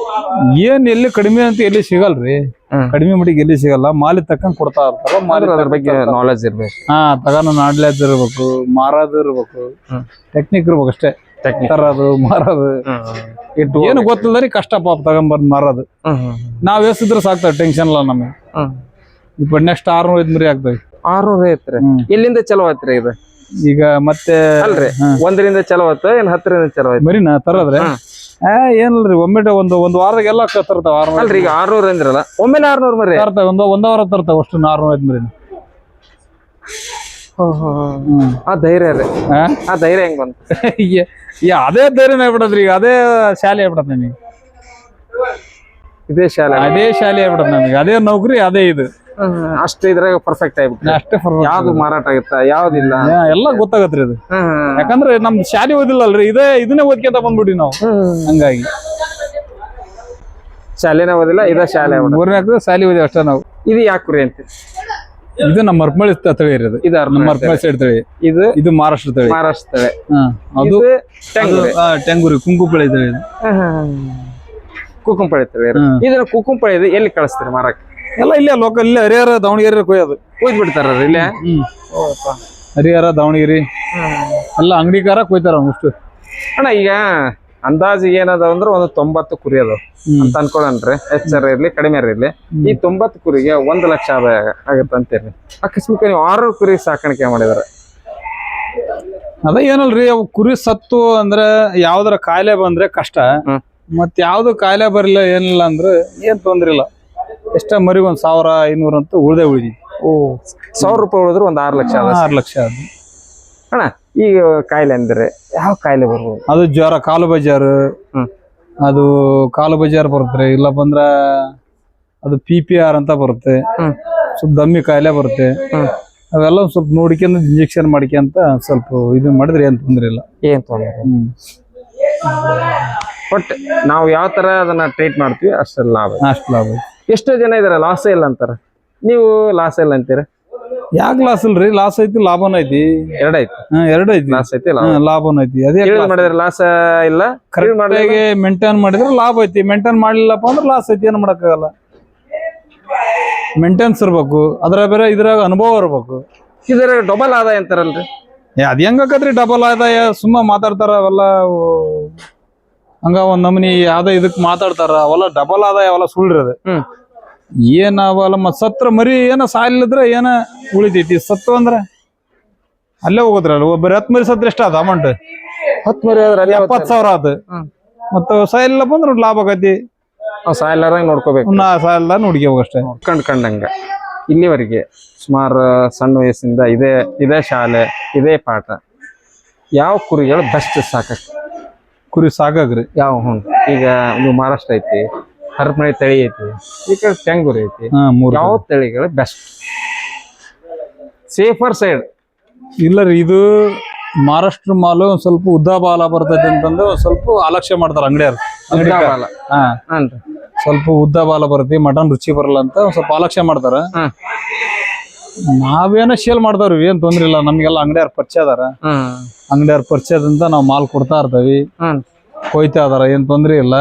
ಏನ್ ಎಲ್ಲಿ ಕಡಿಮೆ ಅಂತ ಎಲ್ಲಿ ಸಿಗಲ್ರಿ. ಹ್ಮ್. ಕಡಿಮೆ ಮಟ್ಟಿಗೆ ಎಲ್ಲಿ ಸಿಗಲ್ಲ. ಮಾಲಿ ತಕ್ಕಂಗ್ ಕೊಡ್ತಾ ಇರ್ತಾರ ಮಾಲಿ ಅದ್ರ ಬಗ್ಗೆ. ನಾಲೆಜ್ ಇರ್ಬೇಕು. ಹಾ ತಗೊಂಡು ನಾಡ್ಲಾದ್ ಇರ್ಬೇಕು ಮಾರೋದ್ ಇರ್ಬೇಕು. ಹ್ಮ್. ಟೆಕ್ನಿಕ್ ಇರ್ಬೇಕು ಅಷ್ಟೇ. Technique. ತರೋದು ಮಾರೋದು. ಇಟ್ಟು ಏನು ಗೊತ್ತಿಲ್ಲದ್ರಿ ಕಷ್ಟ ಪಾಪ ತಗೊಂಬಂದ್ ಮಾರೋದು. ನಾವ್ ಎಸ್ತಿದ್ರೆ ಸಾಕ್ತಾವ ಟೆನ್ಷನ್ ಇಲ್ಲ ನಮಗೆ. ಹ್ಮ್. ಇಪ್ಪ ನೆಕ್ಸ್ಟ್ ಆರ್ನೂರ ಐದ್ ಮರಿ ಆಗ್ತವೆ ಆರ್ನೂರ ಐತ್ರಿ. ಹ್ಮ್. ಎಲ್ಲಿಂದ ಚಲೋ ಆಯ್ತ್ರಿ ಇದು? ಈಗ ಮತ್ತೆ ಅಲ್ರಿ ಒಂದರಿಂದ ಚಲೋ ಆಯ್ತು ಏನ್ ಹತ್ತರಿಂದ ಚಲೋ ಆಯ್ತು. ಮರಿನ ತರದ್ರೆ? ಏನಲ್ರಿ ಒಮ್ಮೆ ಏನಿಲ್ರಿ ಒಮ್ಮೆಟ ಒಂದು ಒಂದ್ ವಾರದಾಗೆಲ್ಲ ಕ- ತರ್ತಾವ ಆರ್ನೂರ ಅಲ್ರಿ ಈಗ ಆರ್ನೂರ ಅಂದ್ರಲ್ಲ ಒಮ್ಮೆ ಆರ್ನೂರ್ ಮರಿ. ತರ್ತಾವ ಒಂದ್ ಒಂದ್ ವಾರ ತರ್ತಾವ ಅಷ್ಟು ಆರ್ನೂರ ಐದ್ ಮರಿನ. ಹ್ಮ್. ಆ ಧೈರ್ಯ ರೀ. ಆ? ಧೈರ್ಯ ಹೆಂಗ್ ಬಂತು? <laughs> ಅದೇ ಧೈರ್ಯನ ಬಿಡದ್ರಿ ಈಗ ಅದೇ ಶಾಲೆ ಆಗ್ಬಿಡತ್ ನಮಗೆ. ಇದೇ ಶಾಲೆ. ಅದೇ ಶಾಲೆ ಆಗ್ಬಿಡತ್ ನಮಗೆ ಅದೇ ನೌಕರಿ ಅದೇ ಇದು. ಅಷ್ಟು ಇದ್ರಾಗ ಪರ್ಫೆಕ್ಟ್ ಆಗ್ಬಿಟ್ಟು ಅಷ್ಟೇ ಯಾವ್ದು ಮಾರಾಟ ಆಗುತ್ತಾ? ಯಾವ್ದಿಲ್ಲ? ಎಲ್ಲ ಗೊತ್ತಾಗತ್ರಿ ಅದು. ಯಾಕಂದ್ರೆ ನಮ್ ಶಾಲೆ ಓದಿಲ್ಲ ಅಲ್ರಿ ಇದೇ ಇದನ್ನೇ ಓದ್ಕೊಂತ ಬಂದ್ಬಿಡಿ ನಾವು. ಹಂಗಾಗಿ. ಶಾಲೆನೇ ಓದಿಲ್ಲ ಇದ ಶಾಲೆ ಮೂರನೇ ಮೂರನೇ ಶಾಲೆ ಓದಿ ಅಷ್ಟೇ ನಾವು. ಇದು ಯಾಕೆ ಕುರಿ ಅಂತ ಇದು ನಮ್ಮ ಮರ್ಮಳಿ ತಳಿ ಇರೋದು ಇದು ನಮ್ಮ ಮರ್ಮಳಿ ಸೈಡ್ ತಳಿ. ಇದು ಇದು ಮಹಾರಾಷ್ಟ್ರ ತಳಿ. ಮಹಾರಾಷ್ಟ್ರ ತಳಿ. ಅದು ಟೆಂಗೂರಿ ಕುಂಕುಪಳಿ ತಳಿ. ಕುಕುಂಪಳಿ ತಳಿ. ಇದನ್ನ ಕುಕುಂಪಳಿ ಎಲ್ಲಿ ಕಳಿಸ್ತೀರಿ ಮಾರಕ್ಕೆ? ಎಲ್ಲ ಇಲ್ಲೇ ಲೋಕಲ್ ಇಲ್ಲೇ ಹರಿಹರ ದಾವಣಗೆರೆ ಕೊಯ್ಯೋದು. ಕೊಯ್ದು ಬಿಡ್ತಾರ ಇಲ್ಲೇ? ಹರಿಹರ ದಾವಣಗೆರೆ ಎಲ್ಲ ಅಂಗಡಿಕಾರ ಕೊಯ್ತಾರ ಅಷ್ಟು. ಅಣ್ಣ ಈಗ ಅಂದಾಜು ಏನದ ಅಂದ್ರೆ ಒಂದು ತೊಂಬತ್ತು ಕುರಿ ಅದಾವ. ಹ್ಮ್. ಅಂತ ಅನ್ಕೊಳ್ಳನ್ರಿ ಹೆಚ್ಚರ ಇರ್ಲಿ ಕಡಿಮೆ ಇರ್ಲಿ. ಈ ತೊಂಬತ್ತು ಕುರಿಗೆ ಒಂದ್ ಲಕ್ಷ ಆದಾಯ ಆಗತ್ತೆ ಅಂತೀರಿ ಅಕಸ್ಮಾತ್ ನೀವು ಆರು ಕುರಿ ಸಾಕಾಣಿಕೆ ಮಾಡಿದಾರೆ. ಅದ ಏನಲ್ರಿ ಅವು ಕುರಿ ಸತ್ತು ಅಂದ್ರೆ ಯಾವ್ದಾರ ಕಾಯಿಲೆ ಬಂದ್ರೆ ಕಷ್ಟ. ಮತ್ ಯಾವ್ದು ಕಾಯಿಲೆ ಬರಲಿಲ್ಲ ಏನಿಲ್ಲ ಅಂದ್ರೆ ಏನ್ ತೊಂದ್ರೆ ಇಲ್ಲ ಎಷ್ಟ ಮರಿ ಒಂದ್ ಸಾವಿರ ಐನೂರು ಅಂತ ಉಳ್ದೆ ಉಳಿದಿ ಓ ಸಾವಿರ ರೂಪಾಯಿ ಉಳಿದ್ರೆ ಒಂದು ಆರು ಲಕ್ಷ ಆರು ಆರ್ ಲಕ್ಷ ಅದು ಅಣ್ಣ ಈ ಕಾಯಿಲೆ ಅಂದ್ರೆ ಯಾವ ಕಾಯಿಲೆ ಬರ್ಬೋದು? ಅದು ಜ್ವರ ಕಾಲು ಬಜಾರ್. ಅದು ಕಾಲು ಬಜಾರ್ ಬರುತ್ತೆ ಇಲ್ಲ ಬಂದ್ರೆ ಅದು ಪಿ ಪಿ ಆರ್ ಅಂತ ಬರುತ್ತೆ. ಸ್ವಲ್ಪ ದಮ್ಮಿ ಕಾಯಿಲೆ ಬರುತ್ತೆ. ಅವೆಲ್ಲ ಸ್ವಲ್ಪ ನೋಡ್ಕೊಂಡು ಇಂಜೆಕ್ಷನ್ ಮಾಡ್ಕೊಂತ ಸ್ವಲ್ಪ ಇದು ಮಾಡಿದ್ರೆ ಏನ್ ತೊಂದ್ರೆ ಇಲ್ಲ. ಏನ್ ತೊಂದರೆ ಬಟ್ ನಾವು ಯಾವ ತರ ಅದನ್ನ ಟ್ರೀಟ್ ಮಾಡ್ತೀವಿ ಅಷ್ಟು ಲಾಭ ಅಷ್ಟು ಲಾಭ. ಎಷ್ಟೋ ಜನ ಇದಾರೆ ಲಾಸ್ ಇಲ್ಲ ಅಂತಾರೆ. ನೀವು ಲಾಸ್ ಇಲ್ಲ ಅಂತೀರ? ಯಾಕೆ ಲಾಸ್ ಇಲ್ರಿ? ಲಾಸ್ ಐತಿ ಲಾಭನ ಐತಿ. ಎರಡೈತಿ ಎರಡು ಐತಿ. ಲಾಸ್ ಐತಿ ಲಾಭನ ಐತಿ. ಅದೇ ಮಾಡಿದ್ರೆ ಲಾಸ್ ಇಲ್ಲ? ಕರೆಕ್ಟಾಗಿ ಮೇಂಟೈನ್ ಮಾಡಿದ್ರೆ ಲಾಭ ಐತಿ. ಮೇಂಟೈನ್ ಮಾಡ್ಲಿಲ್ಲಪ್ಪ ಅಂದ್ರೆ ಲಾಸ್ ಐತಿ ಏನು ಮಾಡಕ್ಕಾಗಲ್ಲ. ಮೇಂಟೆನ್ಸ್ ಇರ್ಬೇಕು. ಅದ್ರ ಬೇರೆ ಇದ್ರಾಗ ಅನುಭವ ಇರ್ಬೇಕು. ಇದರ ಡಬಲ್ ಆದಾಯ ಅಂತಾರಲ್ರಿ? ಅದ್ ಹೆಂಗ್ರಿ ಡಬಲ್ ಆದಾಯ? ಸುಮ್ಮ ಮಾತಾಡ್ತಾರ ಅವೆಲ್ಲ ಅವು ಹಂಗ ಒಂದ್ ನಮ್ನಿ ಯಾವ್ದೋ ಇದಕ್ ಮಾತಾಡ್ತಾರ ಅವೆಲ್ಲ ಡಬಲ್ ಆದಾಯ ಅವೆಲ್ಲ ಸುಳ್ಳ್ರಿ ಅದ್ ಏನ ಅವಲ್ಲ ಮತ್ ಸತ್ರ ಮರಿ ಏನ ಸಾಲಿಲ್ಲದ್ರ ಏನ ಉಳಿತೈತಿ? ಸತ್ತು ಅಂದ್ರ? ಅಲ್ಲೇ ಹೋಗೋದ್ರಲ್ಲ ಒಬ್ಬ ಹತ್ ಮರಿ ಸತ್ರ ಎಷ್ಟ ಅಮೌಂಟ್ ಹತ್ ಮರಿ ಆದ್ರೆ ಎಪ್ಪತ್ ಸಾವಿರ ಆತ. ಮತ್ತ ಸಾಯಿಲ್ಲಪ್ಪ ಬಂದ್ರ ಲಾಭ ಆಗತಿ. ಸಾಯಿಲಾರಂಗ್ ನೋಡ್ಕೋಬೇಕು. ನಾ ಸಾಯಿಲ್ಲ ಅಷ್ಟೇ. ಕಂಡ್ ಕಂಡಂಗ. ಇಲ್ಲಿವರೆಗೆ ಸುಮಾರು ಸಣ್ಣ ವಯಸ್ಸಿಂದ ಇದೇ ಇದೇ ಶಾಲೆ ಇದೇ ಪಾಠ. ಯಾವ ಕುರಿಗಳು ಬೆಸ್ಟ್ ಸಾಕಕ್ಕೆ ಕುರಿ ಸಾಕಾಗ್ರಿ ಯಾವ ಹ್ಞೂ. ಈಗ ಇದು ಮಹಾರಾಷ್ಟ್ರ ಐತಿ ಹರಪನಹಳ್ಳಿ ತಳಿ ಐತಿ ಈ ಕಡೆ ಟೆಂಗೂರು ಐತಿ. ಹಾ ಮೂರು ಯಾವ ತಳಿಗಳು ಬೆಸ್ಟ್ ಸೇಫರ್ ಸೈಡ್ ಇಲ್ಲ ರೀ ಇದು ಮಹಾರಾಷ್ಟ್ರ ಮಾಲು ಒಂದ್ ಸ್ವಲ್ಪ ಉದ್ದ ಬಾಲ ಬರ್ತೈತಿ ಅಂತಂದು ಒಂದ್ ಸ್ವಲ್ಪ ಅಲಕ್ಷ್ಯ ಮಾಡ್ತಾರ ಅಂಗಡಿಯವ್ರು. ಹಾ. ಹಾನ್ರಿ ಸ್ವಲ್ಪ ಉದ್ದ ಬಾಲ ಬರುತ್ತೆ ಮಟನ್ ರುಚಿ ಬರಲ್ಲ ಅಂತ ಒಂದ್ ಸ್ವಲ್ಪ ಅಲಕ್ಷ್ಯ ಮಾಡ್ತಾರ. ಹ್ಮ್ ನಾವೇನೋ ಸೇಲ್ ಮಾಡ್ತಾವ್ರಿ ಏನ್ ತೊಂದ್ರೆ ಇಲ್ಲ. ನಮ್ಗೆಲ್ಲ ಅಂಗಡಿಯಾರ ಪರಿಚಯ ಅದಾರ. ಅಂಗಡಿಯವ್ರ ಅಂಗಡಿಯಾರ ಪರಿಚಯದಿಂದ ನಾವ್ ಮಾಲ್ ಕೊಡ್ತಾ ಇರ್ತೀವಿ. ಕೊಯ್ತಾ ಇದಾರ ಏನ್ ತೊಂದ್ರೆ ಇಲ್ಲ.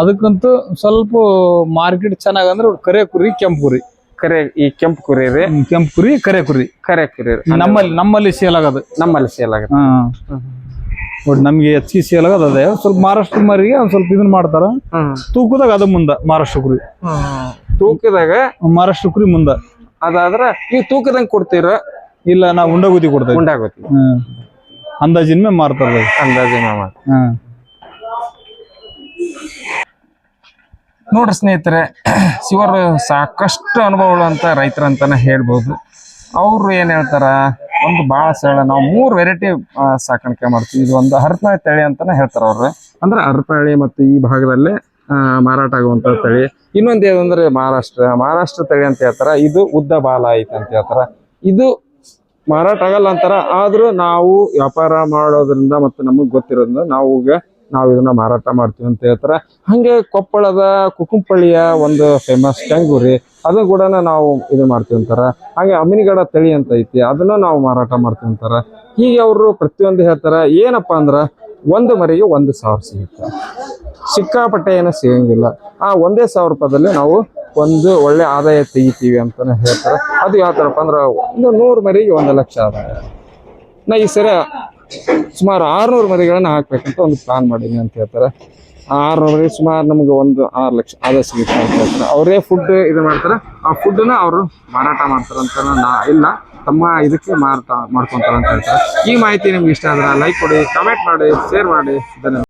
ಅದಕ್ಕಂತೂ ಸ್ವಲ್ಪ ಮಾರ್ಕೆಟ್ ಚೆನ್ನಾಗಂದ್ರೆ ಕರೆ ಕುರಿ ಕೆಂಪು ಕುರಿ. ಕರೆ ಈ ಕೆಂಪು ಕುರಿ ರೀ? ಕೆಂಪು ಕುರಿ ಕರೆ ಕುರಿ. ಕರೆ ಕುರಿ ನಮ್ಮಲ್ಲಿ ನಮ್ಮಲ್ಲಿ ಸೇಲ್ ಆಗೋದು. ನಮ್ಮಲ್ಲಿ ಸೇಲ್ ಬಟ್ ನಮ್ಗೆ ಹೆಚ್ಚಿಗೆ ಸೇಲ್ ಆಗದ. ಅದೇ ಸ್ವಲ್ಪ ಮಹಾರಾಷ್ಟ್ರ ಮರಿಗೆ ಒಂದ್ ಸ್ವಲ್ಪ ಇದನ್ನ ಮಾಡ್ತಾರ. ತೂಕದಾಗ ಅದು ಮುಂದ ಮಹಾರಾಷ್ಟ್ರ ಕುರಿ. ತೂಕದಾಗ? ಮಹಾರಾಷ್ಟ್ರ ಕುರಿ ಮುಂದ. ಅದಾದ್ರ ನೀವು ತೂಕದಂಗ್ ಕೊಡ್ತೀರ? ಇಲ್ಲ ನಾವು ಉಂಡಗುದಿ ಕೊಡ್ತೇವೆ. ಉಂಡಾಗುತ್ತೆ ಹ್ಮ್. ಅಂದಾಜಿನ ಮೇಲೆ ಮಾರ್ತಾರ ಅಂದಾಜಿನ ಹ್ಮ್. ನೋಡ್ರಿ ಸ್ನೇಹಿತರೆ <clears throat> ಶಿವರು ಸಾಕಷ್ಟು ಅನುಭವಗಳು ರೈತರು ಅಂತಾನೆ ಹೇಳ್ಬೋದು. ಅವರು ಏನ್ ಹೇಳ್ತಾರ ಒಂದು ಭಾಳ ಸರಳ ನಾವು ಮೂರು ವೆರೈಟಿ ಸಾಕಾಣಿಕೆ ಮಾಡ್ತೀವಿ. ಇದು ಒಂದು ಹರಪನಹಳ್ಳಿ ತಳಿ ಅಂತಾನೆ ಹೇಳ್ತಾರ ಅವ್ರು. ಅಂದ್ರೆ ಹರಪನಹಳ್ಳಿ ಮತ್ತು ಈ ಭಾಗದಲ್ಲೇ ಮಾರಾಟ ಆಗುವಂತ ತಳಿ. ಇನ್ನೊಂದು ಏನಂದ್ರೆ ಮಹಾರಾಷ್ಟ್ರ. ಮಹಾರಾಷ್ಟ್ರ ತಳಿ ಅಂತ ಹೇಳ್ತಾರ. ಇದು ಉದ್ದ ಬಾಲ ಐತೆ ಅಂತ ಹೇಳ್ತಾರ. ಇದು ಮಾರಾಟ ಆಗಲ್ಲ ಅಂತಾರ. ಆದ್ರೂ ನಾವು ವ್ಯಾಪಾರ ಮಾಡೋದ್ರಿಂದ ಮತ್ತು ನಮಗ್ ಗೊತ್ತಿರೋದ್ರಿಂದ ನಾವು ಈಗ ನಾವು ಇದನ್ನ ಮಾರಾಟ ಮಾಡ್ತೀವಿ ಅಂತ ಹೇಳ್ತಾರ. ಹಂಗೆ ಕೊಪ್ಪಳದ ಕುಕುಂಪಳ್ಳಿಯ ಒಂದು ಫೇಮಸ್ ಟೆಂಗೂರಿ ಅದು ಕೂಡ ನಾವು ಇದು ಮಾಡ್ತೀವಿ ಅಂತಾರ. ಹಾಗೆ ಅಮಿನಿಗಡ ತಳಿ ಅಂತ ಐತಿ, ಅದನ್ನ ನಾವು ಮಾರಾಟ ಮಾಡ್ತೀವಿ ಅಂತಾರ. ಹೀಗೆ ಅವರು ಪ್ರತಿಯೊಂದು ಹೇಳ್ತಾರ. ಏನಪ್ಪಾ ಅಂದ್ರ ಒಂದು ಮರಿಯು ಒಂದು ಸಾವಿರ ಸಿಗುತ್ತೆ. ಸಿಕ್ಕಾಪಟ್ಟೆ ಏನೂ ಸಿಗಂಗಿಲ್ಲ. ಆ ಒಂದೇ ಸಾವಿರ ರೂಪಾಯಿದಲ್ಲಿ ನಾವು ಒಂದು ಒಳ್ಳೆ ಆದಾಯ ತೆಗಿತೀವಿ ಅಂತಾನೆ ಹೇಳ್ತಾರೆ. ಅದು ಯಾವ ಥರಪ್ಪ ಅಂದ್ರೆ ಒಂದು ನೂರು ಮರಿಗೆ ಒಂದು ಲಕ್ಷ ಆದಾಯ. ನಾ ಈ ಸರಿ ಸುಮಾರು ಆರುನೂರು ಮರಿಗಳನ್ನ ಹಾಕ್ಬೇಕಂತ ಒಂದು ಪ್ಲಾನ್ ಮಾಡಿದ್ವಿ ಅಂತ ಹೇಳ್ತಾರೆ. ಆ ಆರ್ನೂರು ಮರಿ ಸುಮಾರು ನಮ್ಗೆ ಒಂದು ಆರು ಲಕ್ಷ ಆದಾಯ ಸಿಗುತ್ತೆ ಅಂತ ಹೇಳ್ತಾರೆ. ಅವರೇ ಫುಡ್ ಇದು ಮಾಡ್ತಾರೆ. ಆ ಫುಡ್ಡನ್ನ ಅವರು ಮಾರಾಟ ಮಾಡ್ತಾರೆ ಅಂತ ನಾ ಇಲ್ಲ. ತಮ್ಮ ಇದಕ್ಕೆ ಮಾರಾಟ ಮಾಡ್ಕೊಂತಾರೆ ಅಂತ ಹೇಳ್ತಾರೆ. ಈ ಮಾಹಿತಿ ನಿಮ್ಗೆ ಇಷ್ಟ ಆದ್ರೆ ಲೈಕ್ ಕೊಡಿ ಕಮೆಂಟ್ ಮಾಡಿ ಶೇರ್ ಮಾಡಿ. ಧನ್ಯವಾದ.